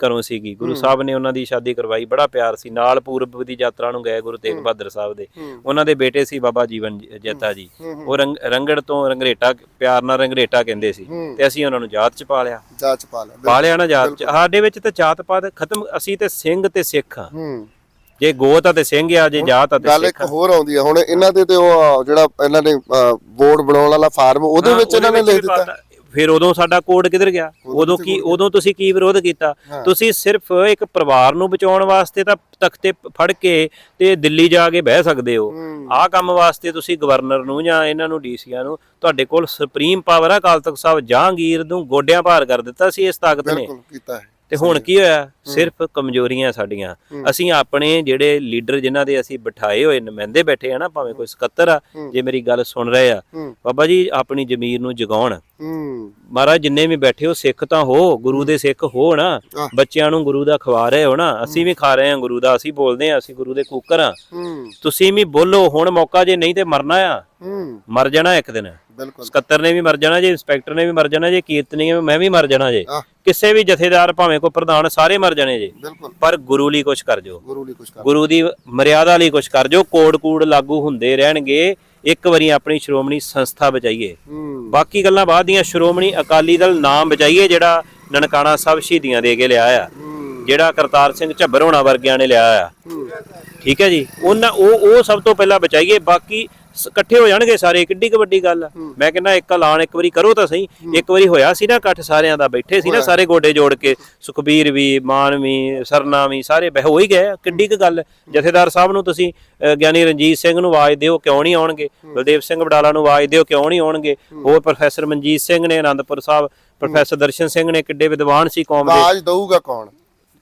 ਘਰੋਂ ਸੀਗੀ। ਗੁਰੂ ਸਾਹਿਬ ਨੇ ਉਹਨਾਂ ਦੀ ਸ਼ਾਦੀ ਕਰਵਾਈ। ਬੜਾ ਪਿਆਰ ਸੀ। ਨਾਲ ਪੂਰਬ ਦੀ ਯਾਤਰਾ ਨੂੰ ਗਏ ਗੁਰੂ ਤੇਗ ਬਹਾਦਰ ਸਾਹਿਬ ਦੇ। ਉਹਨਾਂ ਦੇ ਬੇਟੇ ਸੀ ਬਾਬਾ ਜੀਵਨ ਜੈਤਾ ਜੀ। ਉਹ ਰੰਗ ਰੰਗੜ ਤੋਂ ਰੰਗਰੇਟਾ ਪਿਆਰ ਨਾਲ ਰੰਗਰੇਟਾ ਕਹਿੰਦੇ ਸੀ। ਤੇ ਅਸੀਂ ਉਹਨਾਂ ਨੂੰ ਜਾਤ ਚ ਪਾ ਲਿਆ ਜਾਂਚ ਪਾ ਲੈ ਪਾ ਲਿਆ ਨਾ ਜਾਤ ਚ। ਸਾਡੇ ਵਿੱਚ ਤਾਂ ਜਾਤ ਪਾਤ ਖਤਮ ਅਸੀਂ ਤੇ ਸਿੰਘ ਤੇ ਸਿੱਖ ਹੂੰ। ਜੇ ਗੋਤ ਆ ਤੇ ਸਿੰਘ ਆ ਜੇ ਜਾਤ ਆ ਤੇ ਗੱਲ ਇੱਕ ਹੋਰ ਆਉਂਦੀ ਹੈ ਹੁਣ ਇਹਨਾਂ ਦੇ ਤੇ ਉਹ ਜਿਹੜਾ ਇਹਨਾਂ ਨੇ ਬੋਰਡ ਬਣਾਉਣ ਵਾਲਾ ਫਾਰਮ ਉਹਦੇ ਵਿੱਚ ਇਹਨਾਂ ਨੇ ਲਿਖ ਦਿੱਤਾ। ਫਿਰ ਉਦੋਂ ਸਾਡਾ ਕੋਡ ਕਿੱਧਰ ਗਿਆ? ਉਦੋਂ ਕੀ ਉਦੋਂ ਤੁਸੀਂ ਕੀ ਵਿਰੋਧ ਕੀਤਾ? ਤੁਸੀਂ ਸਿਰਫ ਇੱਕ ਪਰਿਵਾਰ ਨੂੰ ਬਚਾਉਣ ਵਾਸਤੇ ਤਾਂ ਤਖਤੇ ਫੜ ਕੇ ਤੇ ਦਿੱਲੀ ਜਾ ਕੇ ਬਹਿ ਸਕਦੇ ਹੋ। ਆਹ ਕੰਮ ਵਾਸਤੇ ਤੁਸੀਂ ਗਵਰਨਰ ਨੂੰ ਜਾਂ ਇਹਨਾਂ ਨੂੰ ਡੀਸੀਆਂ ਨੂੰ ਤੁਹਾਡੇ ਕੋਲ ਸੁਪਰੀਮ ਪਾਵਰ ਆ ਅਕਾਲ ਤਖਤ ਸਾਹਿਬ ਜਹਾਂਗੀਰ ਨੂੰ ਗੋਡਿਆਂ ਭਾਰ ਕਰ ਦਿੱਤਾ ਸੀ ਇਸ ਤਾਕਤ ਨੇ। ਬਿਲਕੁਲ ਕੀਤਾ ਹੈ। ਤੇ ਹੁਣ ਕੀ ਹੋਇਆ? ਸਿਰਫ ਕਮਜ਼ੋਰੀਆਂ ਸਾਡੀਆਂ। ਅਸੀਂ ਆਪਣੇ ਜਿਹੜੇ ਲੀਡਰ ਜਿਨ੍ਹਾਂ ਦੇ ਅਸੀਂ ਬਿਠਾਏ ਹੋਏ ਨੁਮਾਇੰਦੇ ਬੈਠੇ ਆ ਨਾ ਭਾਵੇਂ ਕੋਈ ਸਕੱਤਰ ਆ ਜੇ ਮੇਰੀ ਗੱਲ ਸੁਣ ਰਹੇ ਆ। ਬਾਬਾ ਜੀ ਆਪਣੀ ਜ਼ਮੀਰ ਨੂੰ ਜਗਾਉਣ। ਮਹਾਰਾਜ ਜਿੰਨੇ ਵੀ ਬੈਠੇ ਹੋ ਸਿੱਖ ਤਾਂ ਹੋ ਗੁਰੂ ਦੇ ਸਿੱਖ ਹੋ ਨਾ। ਬੱਚਿਆਂ ਨੂੰ ਗੁਰੂ ਦਾ ਖਵਾ ਰਹੇ ਹੋ ਨਾ। ਅਸੀਂ ਵੀ ਖਾ ਰਹੇ ਹਾਂ ਗੁਰੂ ਦਾ। ਅਸੀਂ ਬੋਲਦੇ ਹਾਂ ਅਸੀਂ ਗੁਰੂ ਦੇ ਕੂਕਰ ਆ। ਹੂੰ। ਤੁਸੀਂ ਵੀ ਬੋਲੋ ਹੁਣ ਮੌਕਾ ਜੇ ਨਹੀਂ ਤੇ ਮਰਨਾ ਆ। ਮਰ ਜਾਣਾ ਇੱਕ ਦਿਨ। ਬਿਲਕੁਲ। ਸਕੱਤਰ ਨੇ ਵੀ ਮਰ ਜਾਣਾ ਜੇ ਇੰਸਪੈਕਟਰ ਨੇ ਵੀ ਮਰ ਜਾਣਾ ਜੇ ਕੀਰਤਨੀ ਮੈਂ ਵੀ ਮਰ ਜਾਣਾ ਜੇ। ਆਹ। ਕਿਸੇ ਵੀ ਜਥੇਦਾਰ ਭਾਵੇਂ ਕੋਈ ਪ੍ਰਧਾਨ ਸਾਰੇ ਮਰ ਜਾਣੇ ਜੇ। ਬਿਲਕੁਲ। ਪਰ ਗੁਰੂ ਲਈ ਕੁਝ ਕਰ ਜੋ। ਗੁਰੂ ਲਈ ਕੁਝ ਕਰ ਗੁਰੂ ਦੀ ਮਰਿਆਦਾ ਲਈ ਕੁਝ ਕਰ ਜੋ। ਕੋਡ ਕੂੜ ਲਾਗੂ ਹੁੰਦੇ ਰਹਿਣਗੇ। ਇੱਕ ਵਾਰੀ ਆਪਣੀ ਸ਼੍ਰੋਮਣੀ ਸੰਸਥਾ ਬਚਾਈਏ। ਹੂੰ। ਬਾਕੀ ਗੱਲਾਂ ਬਾਅਦ ਦੀਆਂ ਸ਼੍ਰੋਮਣੀ ਅਕਾਲੀ ਦਲ ਨਾਮ ਬਚਾਈਏ ਜਿਹੜਾ ਨਨਕਾਣਾ ਸਾਹਿਬ ਸ਼ਹੀਦੀਆਂ ਦੇ ਕੇ ਲਿਆ ਆ। ਹੂੰ। ਜਿਹੜਾ ਕਰਤਾਰ ਸਿੰਘ ਝੱਬਰ ਹੋਣਾ ਵਰਗਿਆਂ ਨੇ ਲਿਆ ਆ। ਹੂੰ। ਠੀਕ ਹੈ ਜੀ। ਉਹਨਾਂ ਉਹ ਉਹ ਸਭ ਤੋਂ ਪਹਿਲਾਂ ਬਚਾਈਏ। ਬਾਕੀ ਸ- ਇਕੱਠੇ ਹੋ ਜਾਣਗੇ ਸਾਰੇ ਕਿੱਡੀ ਕੁ ਵੱਡੀ ਗੱਲ ਆ। ਮੈਂ ਕਹਿੰਦਾ ਇੱਕ ਐਲਾਨ ਇੱਕ ਵਾਰੀ ਕਰੋ ਤਾਂ ਸਹੀ। ਇੱਕ ਵਾਰੀ ਹੋਇਆ ਸੀ ਨਾ ਇਕੱਠ ਸਾਰਿਆਂ ਦਾ ਬੈਠੇ ਸੀ ਨਾ ਸਾਰੇ ਗੋਡੇ ਜੋੜ ਕੇ ਸੁਖਬੀਰ ਵੀ ਮਾਨ ਵੀ ਸਰਨਾ ਵੀ ਸਾਰੇ ਬਹਿ ਹੋ ਹੀ ਗਏ ਆ, ਕਿੱਡੀ ਕੁ ਗੱਲ ਹੈ। ਜਥੇਦਾਰ ਸਾਹਿਬ ਨੂੰ ਤੁਸੀਂ ਅ, ਗਿਆਨੀ ਰਣਜੀਤ ਸਿੰਘ ਨੂੰ ਆਵਾਜ਼ ਦਿਓ ਕਿਉਂ ਨਹੀਂ ਆਉਣਗੇ? ਬਲਦੇਵ ਸਿੰਘ ਵਡਾਲਾ ਨੂੰ ਆਵਾਜ਼ ਦਿਓ ਕਿਉਂ ਨਹੀਂ ਆਉਣਗੇ? ਹੋਰ ਪ੍ਰੋਫੈਸਰ ਮਨਜੀਤ ਸਿੰਘ ਨੇ ਆਨੰਦਪੁਰ ਸਾਹਿਬ ਪ੍ਰੋਫੈਸਰ ਦਰਸ਼ਨ ਸਿੰਘ ਨੇ ਕਿੱਡੇ ਵਿਦਵਾਨ ਸੀ ਕੌਮ ਦੇ। ਆਵਾਜ਼ ਦਊਗਾ ਕੌਣ?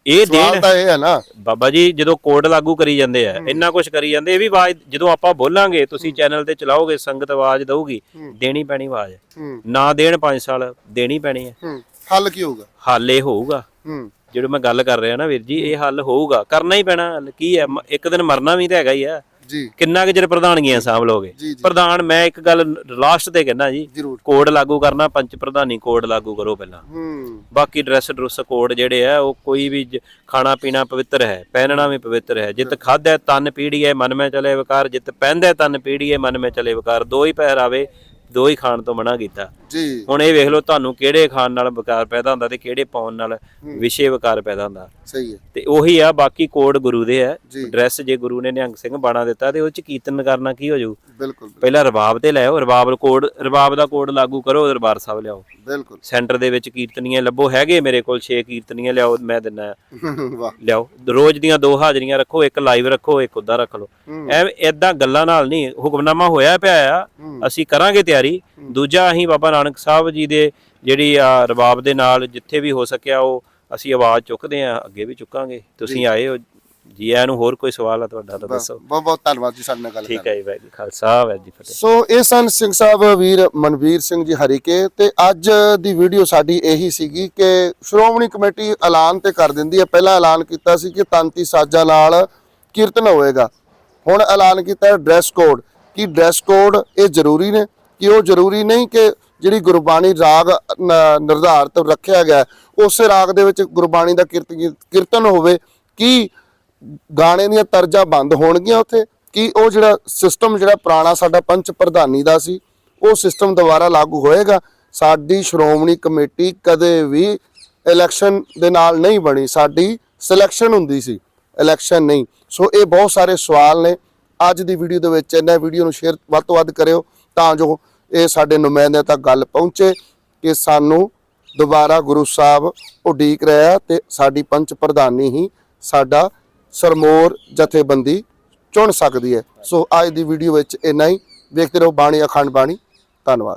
ਇਹ ਸਵਾਲ ਦੇਣ ਤਾਂ ਇਹ ਹੈ ਨਾ। ਬਾਬਾ ਜੀ ਜਦੋਂ ਕੋਡ ਲਾਗੂ ਕਰੀ ਜਾਂਦੇ ਆ ਇੰਨਾ ਕੁਝ ਕਰੀ ਜਾਂਦੇ ਇਹ ਵੀ ਆਵਾਜ਼ ਜਦੋਂ ਆਪਾਂ ਬੋਲਾਂਗੇ ਤੁਸੀਂ ਚੈਨਲ ਤੇ ਚਲਾਓਗੇ ਸੰਗਤ ਆਵਾਜ਼ ਦਊਗੀ ਦੇਣੀ ਪੈਣੀ ਆਵਾਜ਼। ਹੂੰ। ਨਾ ਦੇਣ 5 ਸਾਲ ਦੇਣੀ ਪੈਣੀ ਹੈ ਹੂੰ। ਹੱਲ ਕੀ ਹੋਊਗਾ? ਹੱਲ ਇਹ ਹੋਊਗਾ। ਹੂੰ। ਜਿਹੜਾ ਮੈਂ ਗੱਲ ਕਰ ਰਿਹਾ ਨਾ ਵੀਰ ਜੀ ਇਹ ਹੱਲ ਹੋਊਗਾ। ਕਰਨਾ ਹੀ ਪੈਣਾ ਹੱਲ ਕੀ ਹੈ? ਮ- ਇੱਕ ਦਿਨ ਮਰਨਾ ਵੀ ਤਾਂ ਹੈਗਾ ਹੀ ਆ। ਜੀ। ਕਿੰਨਾ ਕੁ ਚਿਰ ਪ੍ਰਧਾਨਗੀਆਂ ਸਾਂਭ ਲੋਗੇ। ਪ੍ਰਧਾਨ ਮੈਂ ਇੱਕ ਗੱਲ ਲਾਸਟ ਤੇ ਕਹਿਣਾ ਜੀ। ਕੋਡ ਲਾਗੂ ਕਰਨਾ ਪੰਚ ਪ੍ਰਧਾਨੀ ਕੋਡ ਲਾਗੂ ਕਰੋ ਪਹਿਲਾਂ। ਹੂੰ। ਬਾਕੀ ਡਰੈਸ ਡਰੁੱਸ ਕੋਡ ਜਿਹੜੇ ਆ ਉਹ ਕੋਈ ਵੀ ਖਾਣਾ ਪੀਣਾ ਪਵਿੱਤਰ ਹੈ ਪਹਿਨਣਾ ਵੀ ਪਵਿੱਤਰ ਹੈ। ਜਿਤ ਖਾਧੈ ਤਨ ਪੀੜੀਏ ਮਨ ਮੈਂ ਚਲੇ ਵਿਕਾਰ। ਜਿਤ ਪਹਿਨਦੈ ਤਨ ਪੀੜੀਏ ਮਨ ਮੈਂ ਚਲੇ ਵਿਕਾਰ। ਦੋ ਹੀ ਪਹਿਰਾਵੇ ਦੋ ਹੀ ਖਾਣ ਤੋਂ ਮਨਾ ਕੀਤਾ। ਜੀ। ਹੁਣ ਇਹ ਵੇਖ ਲਓ ਤੁਹਾਨੂੰ ਕਿਹੜੇ ਖਾਣ ਨਾਲ ਵਿਕਾਰ ਪੈਦਾ ਹੁੰਦਾ ਤੇ ਕਿਹੜੇ ਪਾਉਣ ਨਾਲ ਵਿਸ਼ੇ ਵਿਕਾਰ ਪੈਦਾ ਹੁੰਦਾ। ਸਹੀ ਹੈ। ਤੇ ਉਹੀ ਆ ਬਾਕੀ ਕੋਡ ਗੁਰੂ ਦੇ ਆ। ਡਰੈਸ ਜੇ ਗੁਰੂ ਨੇ ਨਿਹੰਗ ਸਿੰਘ ਬਾਣਾ ਦਿੱਤਾ ਤੇ ਉਹ ਚ ਕੀਰਤਨ ਕਰਨਾ ਕੀ ਹੋ ਜਾਊ? ਬਿਲਕੁਲ ਪਹਿਲਾਂ ਰਬਾਬ ਤੇ ਲੈ ਆਓ ਰਬਾਬ ਕੋਡ ਰਬਾਬ ਦਾ ਕੋਡ ਲਾਗੂ ਕਰੋ ਦਰਬਾਰ ਸਾਹਿਬ ਲਿਆਓ। ਬਿਲਕੁਲ। ਸੈਂਟਰ ਦੇ ਵਿੱਚ ਕੀਰਤਨੀਆਂ ਲੱਭੋ ਹੈਗੇ ਮੇਰੇ ਕੋਲ 6 ਕੀਰਤਨੀਆਂ ਲਿਆਓ ਮੈਂ ਦਿੰਨਾ। ਵਾਹ। ਲਿਆਓ ਰੋਜ਼ ਦੀਆਂ ਦੋ ਹਾਜ਼ਰੀਆਂ ਰੱਖੋ ਇੱਕ ਲਾਈਵ ਰੱਖੋ ਇੱਕ ਉਦਾਂ ਰੱਖ ਲਓ। ਐਵੇਂ ਇਦਾਂ ਗੱਲਾਂ ਨਾਲ ਨਹੀਂ ਹੁਕਮਨਾਮਾ ਹੋਇਆ ਪਿਆ ਆ। ਅਸੀਂ ਕਰਾਂਗੇ ਤਿਆਰੀ। ਦੂਜਾ ਅਸੀਂ ਬਾਬਾ ਨਾਨਕ ਸਾਹਿਬ ਜੀ ਦੇ ਜਿਹੜੀ ਆ ਰਬਾਬ ਦੇ ਨਾਲ ਜਿੱਥੇ ਵੀ ਹੋ ਸਕਿਆ ਉਹ ਅਸੀਂ ਆਵਾਜ਼ ਚੁੱਕਦੇ ਆ ਅੱਗੇ ਵੀ ਚੁੱਕਾਂਗੇ। ਤੁਸੀਂ ਆਏ ਹੋ ਜੀ ਆਇਆਂ ਨੂੰ ਹੋਰ ਕੋਈ ਸਵਾਲ ਆ ਤੁਹਾਡਾ ਤਾਂ ਦੱਸੋ। ਬਹੁਤ ਬਹੁਤ ਧੰਨਵਾਦ ਜੀ ਸਾਡੇ ਨਾਲ ਗੱਲ ਠੀਕ ਹੈ ਜੀ ਵਾਹਿਗੁਰੂ ਖਾਲਸਾ ਵਾਹਿਗੁਰੂ ਫਤਿਹ। ਸੋ ਇਹ ਸਨ ਸਿੰਘ ਸਾਹਿਬ ਵੀਰ ਮਨਵੀਰ ਸਿੰਘ ਜੀ ਹਰੀਕੇ ਤੇ ਅੱਜ ਦੀ ਵੀਡੀਓ ਸਾਡੀ ਇਹੀ ਸੀਗੀ ਕਿ ਸ਼੍ਰੋਮਣੀ ਕਮੇਟੀ ਐਲਾਨ ਤੇ ਕਰ ਦਿੰਦੀ ਹੈ। ਪਹਿਲਾਂ ਐਲਾਨ ਕੀਤਾ ਸੀ ਕਿ ਤਾਂਤੀ ਸਾਜ਼ਾਂ ਨਾਲ ਕੀਰਤਨ ਹੋਏਗਾ। ਹੁਣ ਐਲਾਨ ਕੀਤਾ ਡਰੈਸ ਕੋਡ। ਕੀ ਡਰੈਸ ਕੋਡ ਇਹ ਜ਼ਰੂਰੀ ਨੇ? ਕਿ ਉਹ ਜ਼ਰੂਰੀ ਨਹੀਂ ਕਿ ਜਿਹੜੀ ਗੁਰਬਾਣੀ ਰਾਗ ਨਿਰਧਾਰਤ ਰੱਖਿਆ ਗਿਆ, ਉਸੇ ਰਾਗ ਦੇ ਵਿੱਚ ਗੁਰਬਾਣੀ ਦਾ ਕੀਰਤਨ ਕੀਰਤਨ ਹੋਵੇ, ਕੀ ਗਾਣੇ ਦੀਆਂ ਤਰਜਾਂ ਬੰਦ ਹੋਣਗੀਆਂ ਉੱਥੇ? ਕੀ ਉਹ ਜਿਹੜਾ ਸਿਸਟਮ ਜਿਹੜਾ ਪੁਰਾਣਾ ਸਾਡਾ ਪੰਚ ਪ੍ਰਧਾਨੀ ਦਾ ਸੀ, ਉਹ ਸਿਸਟਮ ਦੁਬਾਰਾ ਲਾਗੂ ਹੋਏਗਾ? ਸਾਡੀ ਸ਼੍ਰੋਮਣੀ ਕਮੇਟੀ ਕਦੇ ਵੀ ਇਲੈਕਸ਼ਨ ਦੇ ਨਾਲ ਨਹੀਂ ਬਣੀ। ਸਾਡੀ ਸਿਲੈਕਸ਼ਨ ਹੁੰਦੀ ਸੀ ਇਲੈਕਸ਼ਨ ਨਹੀਂ। ਸੋ ਇਹ ਬਹੁਤ ਸਾਰੇ ਸਵਾਲ ਨੇ। ਅੱਜ ਦੀ ਵੀਡੀਓ ਦੇ ਵਿੱਚ ਇਹਨਾਂ ਵੀਡੀਓ ਨੂੰ ਸ਼ੇਅਰ ਵੱਧ ਤੋਂ ਵੱਧ ਕਰਿਓ। ਤਾਂ ਜੋ ਇਹ ਸਾਡੇ ਨੁਮਾਇੰਦਿਆਂ ਤੱਕ ਗੱਲ ਪਹੁੰਚੇ ਕਿ ਸਾਨੂੰ ਦੁਬਾਰਾ ਗੁਰੂ ਸਾਹਿਬ ਉਡੀਕ ਰਿਹਾ ਤੇ ਸਾਡੀ ਪੰਚ ਪ੍ਰਧਾਨੀ ਹੀ ਸਾਡਾ ਸਰਮੋਰ ਜਥੇਬੰਦੀ ਚੁਣ ਸਕਦੀ ਹੈ। ਸੋ ਅੱਜ ਦੀ ਵੀਡੀਓ ਵਿੱਚ ਇੰਨਾ ਹੀ। ਵੇਖਦੇ ਰਹੋ ਬਾਣੀ ਅਖੰਡ ਬਾਣੀ। ਧੰਨਵਾਦ।